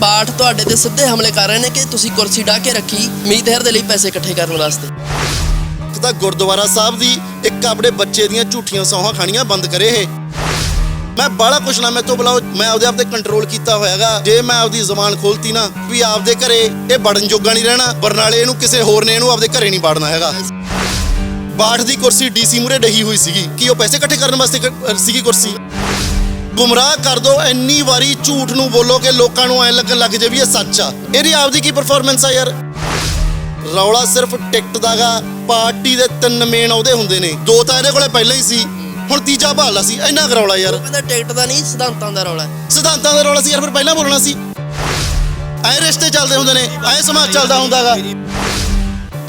ਬਾਠ ਤੁਹਾਡੇ ਤੇ ਸਿੱਧੇ ਹਮਲੇ ਕਰ ਰਹੇ ਨੇ ਕਿ ਤੁਸੀਂ ਕੁਰਸੀ ਢਾ ਕੇ ਰੱਖੀ ਮੀਤ ਦੇ ਲਈ ਪੈਸੇ ਇਕੱਠੇ ਕਰਨ ਵਾਸਤੇ। ਇੱਕ ਤਾਂ ਗੁਰਦੁਆਰਾ ਸਾਹਿਬ ਦੀ ਇੱਕ ਆਪਣੇ ਬੱਚੇ ਦੀਆਂ ਝੂਠੀਆਂ ਸੌਹਾਂ ਖਾਣੀਆਂ ਬੰਦ ਕਰੇ ਇਹ। ਮੈਂ ਬਾਹਲਾ ਕੁਛ ਨਾ ਮੈਂ ਬੁਲਾਓ, ਮੈਂ ਆਪਦੇ ਆਪ ਤੇ ਕੰਟਰੋਲ ਕੀਤਾ ਹੋਇਆਗਾ। ਜੇ ਮੈਂ ਆਪਦੀ ਜ਼ੁਬਾਨ ਖੋਲਤੀ ਨਾ ਵੀ ਆਪਦੇ ਘਰੇ ਇਹ ਬੜਨ ਜੋਗਾ ਨਹੀਂ ਰਹਿਣਾ, ਬਰਨਾਲੇ ਇਹਨੂੰ ਕਿਸੇ ਹੋਰ ਨੇ ਇਹਨੂੰ ਆਪਦੇ ਘਰੇ ਨਹੀਂ ਬਾੜਨਾ ਹੈਗਾ। ਬਾਠ ਦੀ ਕੁਰਸੀ ਡੀਸੀ ਮੂਰੇ ਡਹੀ ਹੋਈ ਸੀਗੀ, ਕਿ ਉਹ ਪੈਸੇ ਇਕੱਠੇ ਕਰਨ ਵਾਸਤੇ ਸੀਗੀ ਕੁਰਸੀ? ਗੁੰਮਰਾਹ ਕਰ ਦੋ ਇੰਨੀ ਵਾਰੀ ਝੂਠ ਨੂੰ ਬੋਲੋ ਕਿ ਲੋਕਾਂ ਨੂੰ ਐ ਲੱਗਣ ਲੱਗ ਜੇ ਵੀ ਇਹ ਸੱਚ ਆ। ਇਹਦੀ ਆਪਦੀ ਕੀ ਪਰਫਾਰਮੈਂਸ ਆ ਯਾਰ? ਰੌਲਾ ਸਿਰਫ ਟਿਕਟ ਦਾਗਾ ਪਾਰਟੀ ਦੇ ਤਿੰਨ ਮੇਨ ਉਹਦੇ ਹੁੰਦੇ ਨੇ। ਦੋ ਤਾਂ ਇਹਦੇ ਕੋਲੇ ਪਹਿਲਾਂ ਹੀ ਸੀ। ਹੁਣ ਤੀਜਾ ਭਾਲਾ ਸੀ। ਇੰਨਾ ਕੁ ਰੌਲਾ ਯਾਰ। ਕਹਿੰਦਾ ਟਿਕਟ ਦਾ ਨਹੀਂ ਸਿਧਾਂਤਾਂ ਦਾ ਰੌਲਾ। ਹੈ ਸਿਧਾਂਤਾਂ ਦਾ ਰੌਲਾ ਸੀ ਯਾਰ ਫਿਰ ਪਹਿਲਾਂ ਬੋਲਣਾ ਸੀ। ਐ ਰਿਸ਼ਤੇ ਚੱਲਦੇ ਹੁੰਦੇ ਨੇ ਐ ਸਮਾਜ ਚੱਲਦਾ ਹੁੰਦਾਗਾ।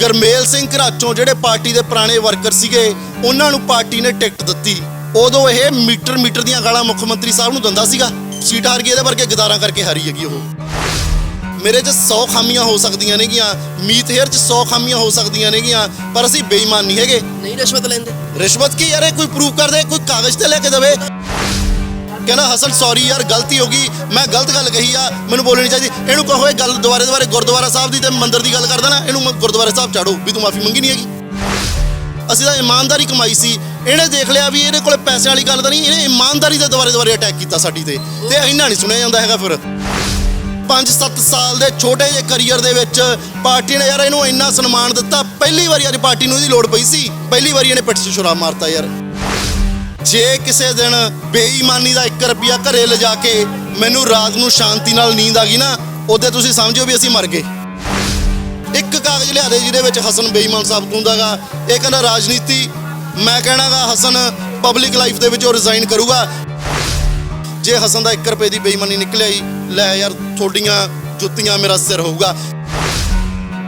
ਗਰਮੇਲ ਸਿੰਘ ਘਰਾਚੋਂ ਜਿਹੜੇ ਪਾਰਟੀ ਦੇ ਪੁਰਾਣੇ ਵਰਕਰ ਸੀਗੇ ਉਹਨਾਂ ਨੂੰ ਪਾਰਟੀ ਨੇ ਟਿਕਟ ਦਿੱਤੀ। ਉਦੋਂ ਇਹ ਮੀਟਰ ਮੀਟਰ ਦੀਆਂ ਗਾਲਾਂ ਮੁੱਖ ਮੰਤਰੀ ਸਾਹਿਬ ਨੂੰ ਦਿੰਦਾ ਸੀਗਾ। ਸੀਟ ਹਾਰ ਗਈ ਇਹਦੇ ਵਰਗੇ ਗਦਾਰਾਂ ਕਰਕੇ ਹਾਰੀ ਹੈਗੀ ਉਹ। ਮੇਰੇ 'ਚ 100 ਖਾਮੀਆਂ ਹੋ ਸਕਦੀਆਂ ਨੇਗੀਆਂ ਮੀਤ ਹੇਅਰ 'ਚ 100 ਖਾਮੀਆਂ ਹੋ ਸਕਦੀਆਂ ਨੇਗੀਆਂ ਪਰ ਅਸੀਂ ਬੇਈਮਾਨ ਨਹੀਂ ਹੈਗੇ। ਨਹੀਂ ਰਿਸ਼ਵਤ ਲੈਂਦੇ। ਰਿਸ਼ਵਤ ਕੀ ਯਾਰ ਇਹ ਕੋਈ ਪ੍ਰੂਫ ਕਰ ਦੇ ਕੋਈ ਕਾਗਜ਼ ਤੇ ਲੈ ਕੇ ਦੇਵੇ। ਕਹਿੰਦਾ ਹਸਨ ਸੌਰੀ ਯਾਰ ਗਲਤੀ ਹੋ ਗਈ। ਮੈਂ ਗਲਤ ਗੱਲ ਕਹੀ ਆ ਮੈਨੂੰ ਬੋਲਣੀ ਚਾਹੀਦੀ। ਇਹਨੂੰ ਕਹੋ ਇਹ ਗੱਲ ਦੁਬਾਰੇ ਦੁਬਾਰੇ ਗੁਰਦੁਆਰਾ ਸਾਹਿਬ ਦੀ ਤੇ ਮੰਦਿਰ ਦੀ ਗੱਲ ਕਰਦਾ ਨਾ ਇਹਨੂੰ ਮ- ਗੁਰਦੁਆਰਾ ਸਾਹਿਬ ਚਾੜੋ ਵੀ ਤੂੰ ਮਾਫੀ ਮੰਗੀ ਨਹੀਂ ਹੈਗੀ। ਅਸੀਂ ਤਾਂ ਇਮਾਨਦਾਰੀ ਕਮਾਈ ਸੀ। ਇਹਨੇ ਦੇਖ ਲਿਆ ਵੀ ਇਹਦੇ ਕੋਲੇ ਪੈਸੇ ਵਾਲੀ ਗੱਲ ਤਾਂ ਨਹੀਂ, ਇਹਨੇ ਇਮਾਨਦਾਰੀ ਦੇ ਦੁਬਾਰੇ ਦੁਬਾਰੇ ਅਟੈਕ ਕੀਤਾ ਸਾਡੀ ਤੇ। ਤੇ ਇੰਨਾ ਨਹੀਂ ਸੁਣਿਆ ਜਾਂਦਾ ਹੈਗਾ ਫਿਰ। 5-7 ਸਾਲ ਦੇ ਛੋਟੇ ਜਿਹੇ ਕੈਰੀਅਰ ਦੇ ਵਿੱਚ ਪਾਰਟੀ ਨੇ ਯਾਰ ਇਹਨੂੰ ਇੰਨਾ ਸਨਮਾਨ ਦਿੱਤਾ, ਪਹਿਲੀ ਵਾਰੀ ਅੱਜ ਪਾਰਟੀ ਨੂੰ ਇਹਦੀ ਲੋੜ ਪਈ ਸੀ। ਪਹਿਲੀ ਵਾਰੀ ਇਹਨੇ ਪਿੱਠ 'ਚ ਸ਼ਰਾਬ ਮਾਰਤਾ ਯਾਰ। ਜੇ ਕਿਸੇ ਦਿਨ ਬੇਈਮਾਨੀ ਦਾ 1 ਰੁਪਿਆ ਘਰੇ ਲਿਜਾ ਕੇ ਮੈਨੂੰ ਰਾਤ ਨੂੰ ਸ਼ਾਂਤੀ ਨਾਲ ਨੀਂਦ ਆ ਗਈ ਨਾ, ਉਹਦੇ ਤੁਸੀਂ ਸਮਝੋ ਵੀ ਅਸੀਂ ਮਰ ਗਏ। ਇੱਕ ਕਾਗਜ਼ ਲਿਆ ਦੇ ਜਿਹਦੇ ਵਿੱਚ ਹਸਨ ਬੇਈਮਾਨ ਸਾਬਤ ਹੁੰਦਾਗਾ ਇਹ ਕਹਿੰਦਾ ਰਾਜਨੀਤੀ ਮੈਂ ਕਹਿਣਾਗਾ ਹਸਨ ਪਬਲਿਕ ਲਾਈਫ ਦੇ ਵਿੱਚ ਉਹ ਰਿਜ਼ਾਈਨ ਕਰੂਗਾ। ਜੇ ਹਸਨ ਦਾ 1 ਰੁਪਏ ਦੀ ਬੇਈਮਾਨੀ ਨਿਕਲਿਆ ਹੀ ਲੈ ਯਾਰ ਤੁਹਾਡੀਆਂ ਜੁੱਤੀਆਂ ਮੇਰਾ ਸਿਰ ਹੋਊਗਾ।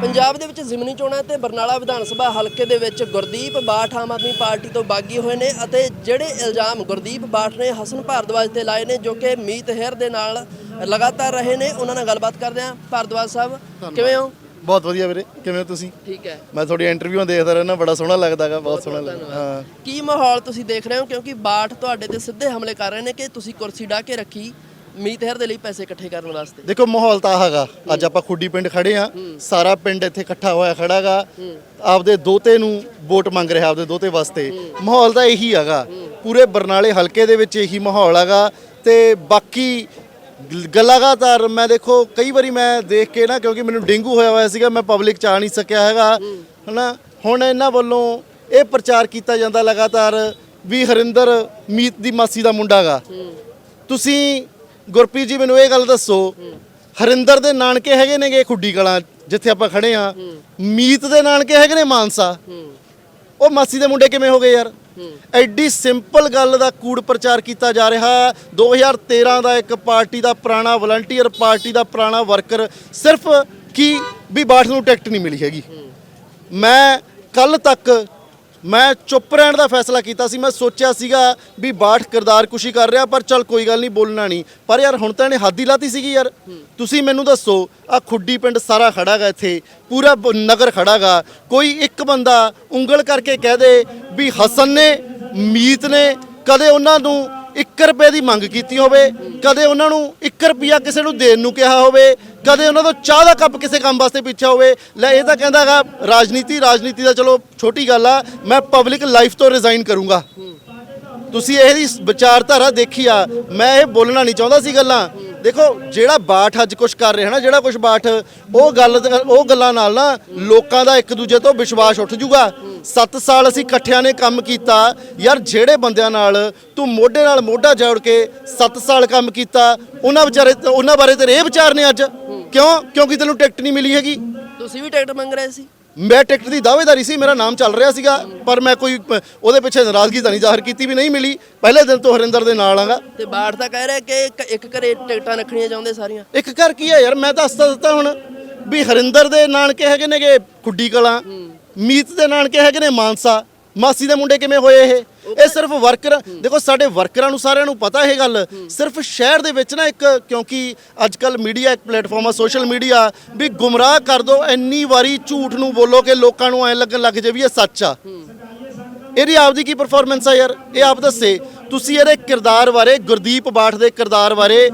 ਪੰਜਾਬ ਦੇ ਵਿੱਚ ਜ਼ਿਮਨੀ ਚੋਣਾਂ ਤੇ ਬਰਨਾਲਾ ਵਿਧਾਨ ਸਭਾ ਹਲਕੇ ਦੇ ਵਿੱਚ ਗੁਰਦੀਪ ਬਾਠ ਆਮ ਆਦਮੀ ਪਾਰਟੀ ਤੋਂ ਬਾਗੀ ਹੋਏ ਨੇ ਅਤੇ ਜਿਹੜੇ ਇਲਜ਼ਾਮ ਗੁਰਦੀਪ ਬਾਠ ਨੇ ਹਸਨ ਭਾਰਦਵਾਜ ਤੇ ਲਾਏ ਨੇ ਜੋ ਕਿ ਮੀਤ ਹੈਰ ਦੇ ਨਾਲ ਲਗਾਤਾਰ ਰਹੇ ਨੇ ਉਹਨਾਂ ਨਾਲ ਗੱਲਬਾਤ ਕਰਦੇ ਹਾਂ। ਭਾਰਦਵਾਜ ਸਾਹਿਬ ਕਿਵੇਂ ਹੋ? ਬਹੁਤ ਵਧੀਆ ਵੀਰੇ ਕਿਵੇਂ ਹੋ ਤੁਸੀਂ? ਠੀਕ ਹੈ। ਮੈਂ ਤੁਹਾਡੀ ਇੰਟਰਵਿਊ ਦੇਖਦਾ ਰਹਿਣਾ ਬੜਾ ਸੋਹਣਾ ਲੱਗਦਾਗਾ ਬਹੁਤ ਸੋਹਣਾ ਲੱਗਦਾ ਹਾਂ। ਕੀ ਮਾਹੌਲ ਤੁਸੀਂ ਦੇਖ ਰਹੇ ਹੋ? ਕਿਉਂਕਿ ਬਾਠ ਤੁਹਾਡੇ ਤੇ ਸਿੱਧੇ ਹਮਲੇ ਕਰ ਰਹੇ ਨੇ ਕਿ ਤੁਸੀਂ ਕੁਰਸੀ ਢਾ ਕੇ ਰੱਖੀ ਮੀਤ ਹੈਰ ਦੇ ਲਈ ਪੈਸੇ ਇਕੱਠੇ ਕਰਨ ਵਾਸਤੇ? ਦੇਖੋ ਮਾਹੌਲ ਤਾਂ ਹੈਗਾ ਅੱਜ ਆਪਾਂ ਖੁੱਡੀ ਪਿੰਡ ਖੜੇ ਆ ਸਾਰਾ ਪਿੰਡ ਇੱਥੇ ਇਕੱਠਾ ਹੋਇਆ ਖੜਾਗਾ ਆਪਦੇ ਦੋਤੇ ਨੂੰ ਵੋਟ ਮੰਗ ਰਿਹਾ ਆਪਦੇ ਦੋਤੇ ਵਾਸਤੇ। ਮਾਹੌਲ ਤਾਂ ਇਹੀ ਹੈਗਾ ਪੂਰੇ ਬਰਨਾਲੇ ਹਲਕੇ ਦੇ ਵਿੱਚ ਇਹੀ ਮਾਹੌਲ ਹੈਗਾ ਤੇ ਬਾਕੀ ਗ- ਲਗਾਤਾਰ ਮੈਂ ਦੇਖੋ, ਕਈ ਵਾਰੀ ਮੈਂ ਦੇਖ ਕੇ ਨਾ, ਕਿਉਂਕਿ ਮੈਨੂੰ ਡੇਂਗੂ ਹੋਇਆ ਹੋਇਆ ਸੀਗਾ, ਮੈਂ ਪਬਲਿਕ ਚ ਆ ਨਹੀਂ ਸਕਿਆ ਹੈਗਾ। ਹਨਾ? ਹੁਣ ਇਹਨਾਂ ਵੱਲੋਂ ਇਹ ਪ੍ਰਚਾਰ ਕੀਤਾ ਜਾਂਦਾ ਲਗਾਤਾਰ ਵੀ ਹਰਿੰਦਰ ਮੀਤ ਦੀ ਮਾਸੀ ਦਾ ਮੁੰਡਾ ਗਾ। ਤੁਸੀਂ ਗੁਰਪ੍ਰੀਤ ਜੀ, ਮੈਨੂੰ ਇਹ ਗੱਲ ਦੱਸੋ, ਹਰਿੰਦਰ ਦੇ ਨਾਨਕੇ ਹੈਗੇ ਨੇਗੇ ਖੁੱਡੀ ਕਲਾਂ, ਜਿੱਥੇ ਆਪਾਂ ਖੜੇ ਆ ਮੀਤ ਦੇ ਨਾਨਕੇ ਹੈਗੇ ਨੇ ਮਾਨਸਾ? ਉਹ ਮਾਸੀ ਦੇ ਮੁੰਡੇ ਕਿਵੇਂ ਹੋ ਗਏ ਯਾਰ? ਐਡੀ ਸਿੰਪਲ ਗੱਲ ਦਾ ਕੂੜ ਪ੍ਰਚਾਰ ਕੀਤਾ ਜਾ ਰਿਹਾ 2013 ਦਾ ਇੱਕ ਪਾਰਟੀ ਦਾ ਪੁਰਾਣਾ ਵਲੰਟੀਅਰ, ਪਾਰਟੀ ਦਾ ਪੁਰਾਣਾ ਵਰਕਰ, ਸਿਰਫ ਕੀ ਵੀ ਬਾਠ ਨੂੰ ਟਿਕਟ ਨਹੀਂ ਮਿਲੀ ਹੈਗੀ। ਮੈਂ ਕੱਲ ਤੱਕ ਮੈਂ ਚੁੱਪ ਰਹਿਣ ਦਾ ਫੈਸਲਾ ਕੀਤਾ ਸੀ, ਮੈਂ ਸੋਚਿਆ ਸੀਗਾ ਵੀ ਬਾਠ ਕਿਰਦਾਰ ਕੁਸ਼ੀ ਕਰ ਰਿਹਾ, ਪਰ ਚਲ ਕੋਈ ਗੱਲ ਨਹੀਂ, ਬੋਲਣਾ ਨਹੀਂ। ਪਰ ਯਾਰ, ਹੁਣ ਤਾਂ ਇਹਨੇ ਹੱਦ ਹੀ ਲਾਤੀ ਸੀਗੀ ਯਾਰ। ਤੁਸੀਂ ਮੈਨੂੰ ਦੱਸੋ ਆ ਖੁੱਡੀ ਪਿੰਡ ਸਾਰਾ ਖੜਾਗਾ ਇੱਥੇ, ਪੂਰਾ ਬ- ਨਗਰ ਖੜਾਗਾ। ਕੋਈ ਇੱਕ ਬੰਦਾ ਉਂਗਲ ਕਰਕੇ ਕਹਿ ਦੇ ਵੀ ਹਸਨ ਨੇ, ਮੀਤ ਨੇ, ਕਦੇ ਉਹਨਾਂ ਨੂੰ 1 ਰੁਪਏ ਦੀ ਮੰਗ ਕੀਤੀ ਹੋਵੇ, ਕਦੇ ਉਹਨਾਂ ਨੂੰ 1 ਰੁਪਿਆ ਕਿਸੇ ਨੂੰ ਦੇਣ ਨੂੰ ਕਿਹਾ ਹੋਵੇ ਕਦੇ ਉਹਨਾਂ ਤੋਂ ਚਾਹ ਦਾ ਕੱਪ ਕਿਸੇ ਕੰਮ ਵਾਸਤੇ ਪਿੱਛਾ ਹੋਵੇ, ਲੈ ਇਹ ਤਾਂ ਕਹਿੰਦਾਗਾ ਰਾਜਨੀਤੀ ਰਾਜਨੀਤੀ ਦਾ ਚਲੋ ਛੋਟੀ ਗੱਲ ਆ, ਮੈਂ ਪਬਲਿਕ ਲਾਈਫ ਤੋਂ ਰਿਜ਼ਾਈਨ ਕਰੂੰਗਾ। ਤੁਸੀਂ ਇਹਦੀ ਵਿਚਾਰਧਾਰਾ ਦੇਖੀ ਆ, ਮੈਂ ਇਹ ਬੋਲਣਾ ਨਹੀਂ ਚਾਹੁੰਦਾ ਸੀ ਗੱਲਾਂ। ਦੇਖੋ, ਜਿਹੜਾ ਬਾਠ ਅੱਜ ਕੁਝ ਕਰ ਰਿਹਾ ਨਾ, ਜਿਹੜਾ ਕੁਝ ਬਾਠ, ਉਹ ਗੱਲ ਉਹ ਗੱਲਾਂ ਨਾਲ ਨਾ ਲੋਕਾਂ ਦਾ ਇੱਕ ਦੂਜੇ ਤੋਂ ਵਿਸ਼ਵਾਸ ਉੱਠ ਜੂਗਾ। 7 ਸਾਲ ਅਸੀਂ ਇਕੱਠਿਆਂ ਨੇ ਕੰਮ ਕੀਤਾ। ਯਾਰ, ਜਿਹੜੇ ਬੰਦਿਆਂ ਨਾਲ ਤੂੰ ਮੋਢੇ ਨਾਲ ਮੋਢਾ ਜੋੜ ਕੇ 7 ਸਾਲ ਕੰਮ ਕੀਤਾ, ਉਹਨਾਂ ਵਿਚਾਰੇ, ਉਹਨਾਂ ਬਾਰੇ ਤੇਰੇ ਇਹ ਵਿਚਾਰ ਨੇ ਅੱਜ? ਕਿਉਂ? ਕਿਉਂਕਿ ਤੈਨੂੰ ਟਿਕਟ ਨਹੀਂ ਮਿਲੀ ਹੈਗੀ। ਤੁਸੀਂ ਵੀ ਟਿਕਟ ਮੰਗ ਰਹੇ ਸੀ। ਮੈਂ ਟਿਕਟ ਦੀ ਦਾਅਵੇਦਾਰੀ ਸੀ ਮੇਰਾ ਨਾਮ ਚੱਲ ਰਿਹਾ ਸੀਗਾ ਪਰ ਮੈਂ ਕੋਈ ਪ- ਉਹਦੇ ਪਿੱਛੇ ਨਾਰਾਜ਼ਗੀ ਤਾਂ ਨਹੀਂ ਜ਼ਾਹਰ ਕੀਤੀ ਵੀ ਨਹੀਂ ਮਿਲੀ। ਪਹਿਲੇ ਦਿਨ ਤੋਂ ਹਰਿੰਦਰ ਦੇ ਨਾਲ ਆਂਗਾ। ਤੇ ਬਾਠ ਤਾਂ ਕਹਿ ਰਿਹਾ ਕਿ ਇੱਕ- ਇੱਕ ਘਰੇ ਟਿਕਟਾਂ ਰੱਖਣੀਆਂ ਚਾਹੁੰਦੇ ਸਾਰੀਆਂ। ਇੱਕ ਘਰ ਕੀ ਹੈ ਯਾਰ ਮੈਂ ਤਾਂ ਦੱਸਦਾ ਦਿੱਤਾ ਹੁਣ ਵੀ ਹਰਿੰਦਰ ਦੇ ਨਾਨਕੇ ਹੈਗੇ ਨੇਗੇ ਖੁੱਡੀ ਕਲਾਂ ਮੀਤ ਦੇ ਨਾਨਕੇ ਹੈਗੇ ਨੇ ਮਾਨਸਾ ਮਾਸੀ ਦੇ ਮੁੰਡੇ ਕਿਵੇਂ ਹੋਏ ਇਹ? ਇਹ ਸਿਰਫ ਵਰਕਰ ਦੇਖੋ, ਸਾਡੇ ਵਰਕਰਾਂ ਨੂੰ ਸਾਰਿਆਂ ਨੂੰ ਪਤਾ ਇਹ ਗੱਲ। ਸਿਰਫ ਸ਼ਹਿਰ ਦੇ ਵਿੱਚ ਨਾ ਇੱਕ, ਕਿਉਂਕਿ ਅੱਜ ਕੱਲ ਮੀਡੀਆ ਇੱਕ ਪਲੇਟਫਾਰਮ ਆ ਸੋਸ਼ਲ ਮੀਡੀਆ ਵੀ ਗੁੰਮਰਾਹ ਕਰ ਦੋ, ਇੰਨੀ ਵਾਰੀ ਝੂਠ ਨੂੰ ਬੋਲੋ ਕਿ ਲੋਕਾਂ ਨੂੰ ਐ ਲੱਗਣ ਲੱਗ ਜੇ ਵੀ ਇਹ ਸੱਚ ਆ। ਇਹਦੀ ਆਪਦੀ ਕੀ ਪਰਫਾਰਮੈਂਸ ਆ ਯਾਰ? ਇਹ ਆਪ ਦੱਸੇ। ਤੁਸੀਂ ਇਹਦੇ ਕਿਰਦਾਰ ਬਾਰੇ, ਗੁਰਦੀਪ ਬਾਠ ਦੇ ਕਿਰਦਾਰ ਬਾਰੇ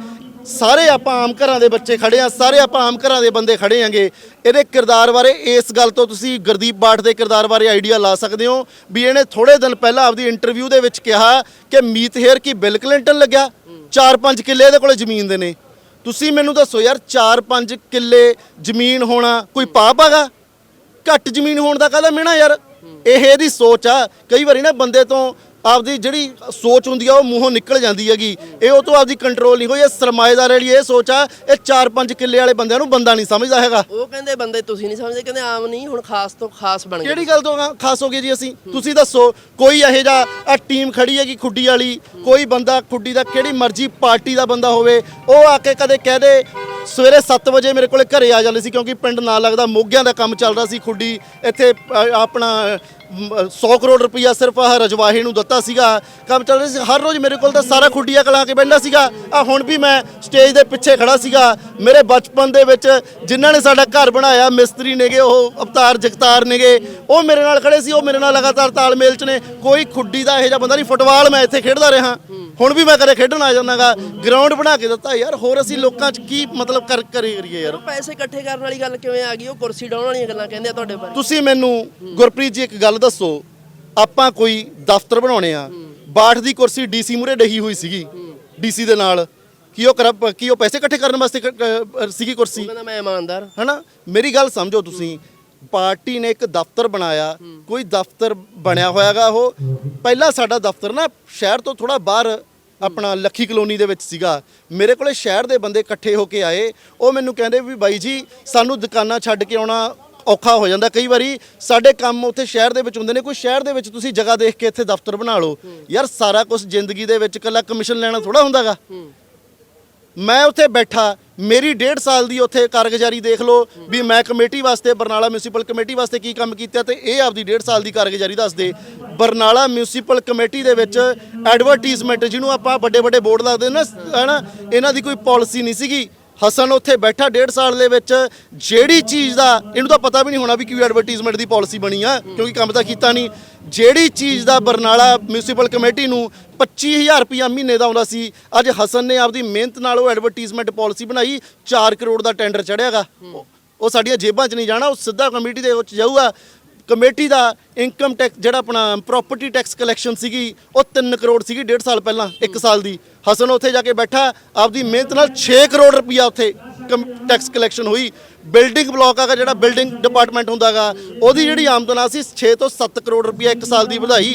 ਸਾਰੇ ਆਪਾਂ ਆਮ ਘਰਾਂ ਦੇ ਬੱਚੇ ਖੜੇ ਆ, ਸਾਰੇ ਆਪਾਂ ਆਮ ਘਰਾਂ ਦੇ ਬੰਦੇ ਖੜੇ ਆਂਗੇ। ਇਹਦੇ ਕਿਰਦਾਰ ਬਾਰੇ ਇਸ ਗੱਲ ਤੋਂ ਤੁਸੀਂ ਗੁਰਦੀਪ ਬਾਠ ਦੇ ਕਿਰਦਾਰ ਬਾਰੇ ਆਈਡੀਆ ਲਾ ਸਕਦੇ ਹੋ ਵੀ ਇਹਨੇ ਥੋੜੇ ਦਿਨ ਪਹਿਲਾਂ ਆਪਦੀ ਇੰਟਰਵਿਊ ਦੇ ਵਿੱਚ ਕਿਹਾ ਕਿ ਮੀਤ ਹੇਅਰ ਕੀ ਬਿਲ ਕਲਿੰਟਨ ਲੱਗਿਆ? 4-5 ਕਿੱਲੇ ਇਹਦੇ ਕੋਲੇ ਜ਼ਮੀਨ ਦੇ ਨੇ। ਤੁਸੀਂ ਮੈਨੂੰ ਦੱਸੋ ਯਾਰ 4-5 ਕਿੱਲੇ ਜ਼ਮੀਨ ਹੋਣਾ ਕੋਈ ਪਾਪ ਹੈਗਾ? ਘੱਟ ਜ਼ਮੀਨ ਹੋਣ ਦਾ ਕਾਹਦਾ ਮਿਹਣਾ ਯਾਰ? ਇਹ ਇਹਦੀ ਸੋਚ ਆ। ਕਈ ਵਾਰੀ ਨਾ ਬੰਦੇ ਤੋਂ ਆਪਦੀ ਜਿਹੜੀ ਸੋਚ ਹੁੰਦੀ ਆ ਉਹ ਮੂੰਹੋਂ ਨਿਕਲ ਜਾਂਦੀ ਹੈਗੀ। ਇਹ ਉਹ ਤੋਂ ਆਪਦੀ ਕੰਟਰੋਲ ਨਹੀਂ ਹੋਈ ਇਹ ਸਰਮਾਏਦਾਰ ਵਾਲੀ ਇਹ ਸੋਚ ਆ ਇਹ 4-5 ਕਿੱਲੇ ਵਾਲੇ ਬੰਦਿਆਂ ਨੂੰ ਬੰਦਾ ਨਹੀਂ ਸਮਝਦਾ ਹੈਗਾ। ਉਹ ਕਹਿੰਦੇ ਬੰਦੇ ਤੁਸੀਂ ਨਹੀਂ ਸਮਝਦੇ ਕਹਿੰਦੇ ਆਮ ਨਹੀਂ ਹੁਣ ਖਾਸ ਤੋਂ ਖਾਸ ਬਣ ਗਏ। ਕਿਹੜੀ ਗੱਲ ਤੋਂ ਖਾਸ ਹੋ ਗਏ ਜੀ ਅਸੀਂ। ਤੁਸੀਂ ਦੱਸੋ ਕੋਈ ਇਹੋ ਜਿਹਾ ਆ ਟੀਮ ਖੜੀ ਹੈਗੀ ਖੁੱਡੀ ਵਾਲੀ? ਕੋਈ ਬੰਦਾ ਖੁੱਡੀ ਦਾ ਕਿਹੜੀ ਮਰਜ਼ੀ ਪਾਰਟੀ ਦਾ ਬੰਦਾ ਹੋਵੇ ਉਹ ਆ ਕੇ ਕਦੇ ਕਹਿ ਦੇ ਸਵੇਰੇ 7 ਵਜੇ ਮੇਰੇ ਕੋਲੇ ਘਰੇ ਆ ਜਾਂਦੇ ਸੀ ਕਿਉਂਕਿ ਪਿੰਡ ਨਾਲ ਲੱਗਦਾ ਮੋਗਿਆਂ ਦਾ ਕੰਮ ਚੱਲ ਰਿਹਾ ਸੀ ਖੁੱਡੀ। ਇੱਥੇ ਆਪਣਾ 100 ਕਰੋੜ ਰੁਪਈਆ ਸਿਰਫ ਆਹ ਰਜਵਾਹੀ ਨੂੰ ਦਿੱਤਾ ਸੀਗਾ। ਕੰਮ ਚੱਲ ਰਿਹਾ ਸੀ। ਹਰ ਰੋਜ਼ ਮੇਰੇ ਕੋਲ ਤਾਂ ਸਾਰਾ ਖੁੱਡੀਆ ਕਲਾ ਕੇ ਬੈਠਾ ਸੀਗਾ। ਆ ਹੁਣ ਵੀ ਮੈਂ ਸਟੇਜ ਦੇ ਪਿੱਛੇ ਖੜਾ ਸੀਗਾ। ਮੇਰੇ ਬਚਪਨ ਦੇ ਵਿੱਚ ਜਿਨ੍ਹਾਂ ਨੇ ਸਾਡਾ ਘਰ ਬਣਾਇਆ ਮਿਸਤਰੀ ਨੇਗੇ ਉਹ ਅਵਤਾਰ ਜਗਤਾਰ ਨੇਗੇ ਉਹ ਮੇਰੇ ਨਾਲ ਖੜੇ ਸੀ। ਉਹ ਮੇਰੇ ਨਾਲ ਲਗਾਤਾਰ ਤਾਲਮੇਲ ਚ ਨੇ। ਕੋਈ ਖੁੱਡੀ ਦਾ ਇਹੋ ਜਿਹਾ ਬੰਦਾ ਨਹੀਂ। ਫੁੱਟਬਾਲ ਮੈਂ ਇੱਥੇ ਖੇਡਦਾ ਰਿਹਾ। ਹੁਣ ਵੀ ਮੈਂ ਕਦੇ ਖੇਡਣ ਆ ਜਾਂਦਾਗਾ। ਗਰਾਊਂਡ ਬਣਾ ਕੇ ਦਿੱਤਾ ਯਾਰ। ਹੋਰ ਅਸੀਂ ਲੋਕਾਂ 'ਚ ਕੀ ਮਤਲਬ ਕਰ ਕਰੀ ਕਰੀਏ ਯਾਰ? ਪੈਸੇ ਇਕੱਠੇ ਕਰਨ ਵਾਲੀ ਗੱਲ ਕਿਵੇਂ ਆ ਗਈ? ਉਹ ਕੁਰਸੀ ਡਾਉਣ ਵਾਲੀਆਂ ਗੱਲਾਂ ਕਹਿੰਦੇ ਆ ਤੁਹਾਡੇ ਬਾਰੇ। ਤੁਸੀਂ ਮੈਨੂੰ ਗੁਰਪ੍ਰੀਤ ਜੀ ਇੱਕ ਗੱਲ ਦੱਸੋ ਆਪਾਂ ਕੋਈ ਦਫ਼ਤਰ ਬਣਾਉਣੇ ਆ ਬਾਠ ਦੀ ਕੁਰਸੀ ਡੀਸੀ ਮੂਰੇ ਡਹੀ ਹੋਈ ਸੀਗੀ ਡੀਸੀ ਦੇ ਨਾਲ। ਕੀ ਉਹ ਕਰ ਕੀ ਉਹ ਪੈਸੇ ਇਕੱਠੇ ਕਰਨ ਵਾਸਤੇ ਸੀਗੀ ਕੁਰਸੀ? ਕਹਿੰਦਾ ਮੈਂ ਇਮਾਨਦਾਰ। ਹਨਾ? ਮੇਰੀ ਗੱਲ ਸਮਝੋ ਤੁਸੀਂ ਪਾਰਟੀ ਨੇ ਇੱਕ ਦਫ਼ਤਰ ਬਣਾਇਆ ਕੋਈ ਦਫ਼ਤਰ ਬਣਿਆ ਹੋਇਆਗਾ ਉਹ? ਪਹਿਲਾਂ ਸਾਡਾ ਦਫ਼ਤਰ ਨਾ ਸ਼ਹਿਰ ਤੋਂ ਥੋੜਾ ਬਾਹਰ ਆਪਣਾ ਲੱਖੀ ਕਲੋਨੀ ਦੇ ਵਿੱਚ ਸੀਗਾ। ਮੇਰੇ ਕੋਲੇ ਸ਼ਹਿਰ ਦੇ ਬੰਦੇ ਇਕੱਠੇ ਹੋ ਕੇ ਆਏ। ਉਹ ਮੈਨੂੰ ਕਹਿੰਦੇ ਵੀ ਬਾਈ ਜੀ ਸਾਨੂੰ ਦੁਕਾਨਾਂ ਛੱਡ ਕੇ ਆਉਣਾ ਔਖਾ ਹੋ ਜਾਂਦਾ। ਕਈ ਵਾਰੀ ਸਾਡੇ ਕੰਮ ਉੱਥੇ ਸ਼ਹਿਰ ਦੇ ਵਿੱਚ ਹੁੰਦੇ ਨੇ, ਕੋਈ ਸ਼ਹਿਰ ਦੇ ਵਿੱਚ ਤੁਸੀਂ ਜਗ੍ਹਾ ਦੇਖ ਕੇ ਇੱਥੇ ਦਫ਼ਤਰ ਬਣਾ ਲਓ। ਯਾਰ ਸਾਰਾ ਕੁਝ ਜ਼ਿੰਦਗੀ ਦੇ ਵਿੱਚ ਇਕੱਲਾ ਕਮਿਸ਼ਨ ਲੈਣਾ ਥੋੜਾ ਹੁੰਦਾਗਾ। ਮੈਂ ਉੱਥੇ ਬੈਠਾ, ਮੇਰੀ 1.5 ਸਾਲ ਦੀ ਉੱਥੇ ਕਾਰਗੁਜ਼ਾਰੀ ਦੇਖ ਲਓ ਵੀ ਮੈਂ ਕਮੇਟੀ ਵਾਸਤੇ, ਬਰਨਾਲਾ ਮਿਊਨਿਸਪਲ ਕਮੇਟੀ ਵਾਸਤੇ ਕੀ ਕੰਮ ਕੀਤਾ ਤੇ ਇਹ ਆਪਦੀ 1.5 ਸਾਲ ਦੀ ਕਾਰਗੁਜ਼ਾਰੀ ਦੱਸਦੇ ਬਰਨਾਲਾ ਮਿਊਨਿਸਪਲ ਕਮੇਟੀ ਦੇ ਵਿੱਚ ਐਡਵਰਟਾਈਜ਼ਮੈਂਟ ਜਿਹਨੂੰ ਆਪਾਂ ਵੱਡੇ ਵੱਡੇ ਬੋਰਡ ਲਾਦੇ ਨਾ, ਹਨਾ, ਇਹਨਾਂ ਦੀ ਕੋਈ ਪਾਲਿਸੀ ਨਹੀਂ ਸੀਗੀ। ਹਸਨ ਉੱਥੇ ਬੈਠਾ 1.5 ਸਾਲ ਦੇ ਵਿੱਚ। ਜਿਹੜੀ ਚੀਜ਼ ਦਾ, ਇਹਨੂੰ ਤਾਂ ਪਤਾ ਵੀ ਨਹੀਂ ਹੋਣਾ ਵੀ ਕਿਉਂ ਐਡਵਰਟਾਈਜ਼ਮੈਂਟ ਦੀ ਪਾਲਿਸੀ ਬਣੀ ਆ, ਕਿਉਂਕਿ ਕੰਮ ਤਾਂ ਕੀਤਾ ਨਹੀਂ। ਜਿਹੜੀ ਚੀਜ਼ ਦਾ ਬਰਨਾਲਾ ਮਿਊਨਿਸਪਲ ਕਮੇਟੀ ਨੂੰ 25000 ਰੁਪਇਆ ਮਹੀਨੇ ਦਾ ਆਉਂਦਾ ਸੀ, ਅੱਜ ਹਸਨ ਨੇ ਆਪਦੀ ਮਿਹਨਤ ਨਾਲ ਉਹ ਐਡਵਰਟਾਈਜ਼ਮੈਂਟ ਪਾਲਿਸੀ ਬਣਾਈ 4 ਕਰੋੜ ਦਾ ਟੈਂਡਰ ਚੜਿਆਗਾ। ਉਹ ਸਾਡੀਆਂ ਜੇਬਾਂ 'ਚ ਨਹੀਂ ਜਾਣਾ, ਉਹ ਸਿੱਧਾ ਕਮੇਟੀ ਦੇ ਵਿੱਚ ਜਾਊਗਾ। ਕਮੇਟੀ ਦਾ ਇਨਕਮ ਟੈਕਸ ਜਿਹੜਾ ਆਪਣਾ ਪ੍ਰਾਪਰਟੀ ਟੈਕਸ ਕਲੈਕਸ਼ਨ ਸੀਗੀ, ਉਹ 3 ਕਰੋੜ ਸੀਗੀ 1.5 ਸਾਲ ਪਹਿਲਾਂ 1 ਸਾਲ ਦੀ। ਹਸਨ ਉੱਥੇ ਜਾ ਕੇ ਬੈਠਾ, ਆਪਦੀ ਮਿਹਨਤ ਨਾਲ 6 ਕਰੋੜ ਰੁਪਇਆ ਉੱਥੇ ਟੈਕਸ ਕਲੈਕਸ਼ਨ ਹੋਈ। ਬਿਲਡਿੰਗ ਬਲਾਕ ਆਗਾ ਜਿਹੜਾ ਬਿਲਡਿੰਗ ਡਿਪਾਰਟਮੈਂਟ ਹੁੰਦਾਗਾ, ਉਹਦੀ ਜਿਹੜੀ ਆਮਦਨ ਆ ਸੀ 6 ਤੋਂ 7 ਕਰੋੜ ਰੁਪਇਆ ਇੱਕ ਸਾਲ ਦੀ ਵਧਾਈ।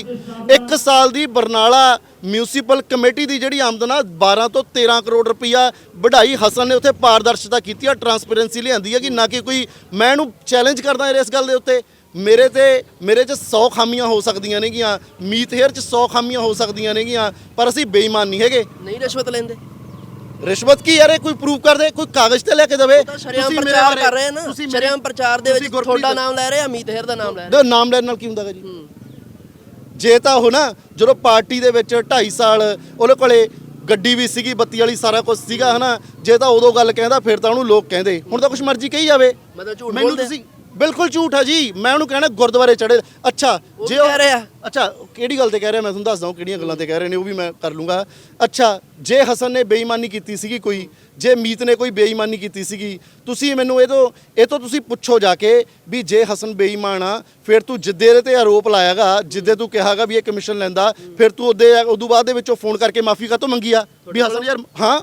ਇੱਕ ਸਾਲ ਦੀ ਬਰਨਾਲਾ ਮਿਊਨਿਸਪਲ ਕਮੇਟੀ ਦੀ ਜਿਹੜੀ ਆਮਦਨ ਆ 12 ਤੋਂ 13 ਕਰੋੜ ਰੁਪਇਆ ਵਧਾਈ ਹਸਨ ਨੇ ਉੱਥੇ ਪਾਰਦਰਸ਼ਤਾ ਕੀਤੀ ਆ ਟਰਾਂਸਪੇਰੈਂਸੀ ਲਿਆਂਦੀ ਹੈ ਕਿ ਨਾ ਕਿ ਕੋਈ ਮੈਂ ਇਹਨੂੰ ਚੈਲੰਜ ਕਰਦਾ ਇਸ ਗੱਲ ਦੇ ਉੱਤੇ। ਮੇਰੇ ਤੇ ਮੇਰੇ 'ਚ 100 ਖਾਮੀਆਂ ਹੋ ਸਕਦੀਆਂ ਨੇਗੀਆਂ ਮੀਤ ਹੇਅਰ 'ਚ 100 ਖਾਮੀਆਂ ਹੋ ਸਕਦੀਆਂ ਨੇਗੀਆਂ ਪਰ ਅਸੀਂ ਬੇਈਮਾਨ ਨਹੀਂ ਹੈਗੇ। ਨਹੀਂ ਰਿਸ਼ਵਤ ਲੈਂਦੇ। ਰਿਸ਼ਵਤ ਕੀ ਯਾਰ ਇਹ ਕੋਈ ਪ੍ਰੂਫ ਕਰ ਦੇ ਕੋਈ ਕਾਗਜ਼ ਤੇ ਲੈ ਕੇ ਦੇਵੇ? ਤੁਸੀਂ ਮੇਰੇ ਪ੍ਰਚਾਰ ਕਰ ਰਹੇ ਨਾ। ਤੁਸੀਂ ਮੇਰੇ- ਸ਼ਰਿਆਮ ਪ੍ਰਚਾਰ ਦੇ ਵਿੱਚ ਤੁਹਾਡਾ ਨਾਮ ਲੈ ਰਹੇ ਆ ਅਮੀਤ ਹੇਰ ਦਾ ਨਾਮ ਲੈ ਰਹੇ ਨਾਮ ਲੈਣ ਨਾਲ ਕੀ ਹੁੰਦਾਗਾ ਜੀ? ਜੇ ਤਾਂ ਉਹ ਨਾ ਜਦੋਂ ਪਾਰਟੀ ਦੇ ਵਿੱਚ 2.5 ਸਾਲ ਉਹਦੇ ਕੋਲੇ ਗੱਡੀ ਵੀ ਸੀਗੀ ਬੱਤੀ ਵਾਲੀ ਸਾਰਾ ਕੁਝ ਸੀਗਾ ਹਨਾ ਜੇ ਤਾਂ ਉਦੋਂ ਗੱਲ ਕਹਿੰਦਾ ਫਿਰ ਤਾਂ ਉਹਨੂੰ ਲੋਕ ਕਹਿੰਦੇ। ਹੁਣ ਤਾਂ ਕੁਝ ਮਰਜ਼ੀ ਕਹੀ ਜਾਵੇ। ਮੈਨੂੰ? ਤੁਸੀਂ ਬਿਲਕੁਲ ਝੂਠ ਆ ਜੀ। ਮੈਂ ਉਹਨੂੰ ਕਹਿਣਾ ਗੁਰਦੁਆਰੇ ਚੜੇ ਅੱਛਾ ਉਹ ਜੇ ਵੀ ਕਹਿ ਰਹੇ। ਅੱਛਾ ਕਿਹੜੀ ਗੱਲ ਤੇ ਕਹਿ ਰਿਹਾ? ਮੈਂ ਤੁਹਾਨੂੰ ਦੱਸਦਾ ਹਾਂ ਕਿਹੜੀਆਂ ਗੱਲਾਂ ਤੇ ਕਹਿ ਰਹੇ ਨੇ ਉਹ ਵੀ ਮੈਂ ਕਰ ਲੂੰਗਾ। ਅੱਛਾ ਜੇ ਹਸਨ ਨੇ ਬੇਈਮਾਨੀ ਕੀਤੀ ਸੀਗੀ ਕੋਈ ਜੇ ਮੀਤ ਨੇ ਕੋਈ ਬੇਈਮਾਨੀ ਕੀਤੀ ਸੀਗੀ ਤੁਸੀਂ ਮੈਨੂੰ ਇਹ ਤੋਂ ਇਹ ਤੋਂ ਤੁਸੀਂ ਪੁੱਛੋ ਜਾ ਕੇ ਵੀ ਜੇ ਹਸਨ ਬੇਈਮਾਨ ਆ ਫਿਰ ਤੂੰ ਜਿੱਦੇ ਇਹਦੇ ਤੇ ਆਰੋਪ ਲਾਇਆਗਾ ਜਿੱਦੇ ਤੂੰ ਕਿਹਾਗਾ ਵੀ ਇਹ ਕਮਿਸ਼ਨ ਲੈਂਦਾ ਫਿਰ ਤੂੰ ਉਹਦੇ ਉਦੋਂ ਬਾਅਦ ਦੇ ਵਿੱਚੋਂ ਫੋਨ ਕਰਕੇ ਮਾਫੀ ਕਾਤੋਂ ਮੰਗੀ ਆ? ਵੀ ਹਸਨ ਯਾਰ ਹਾਂ?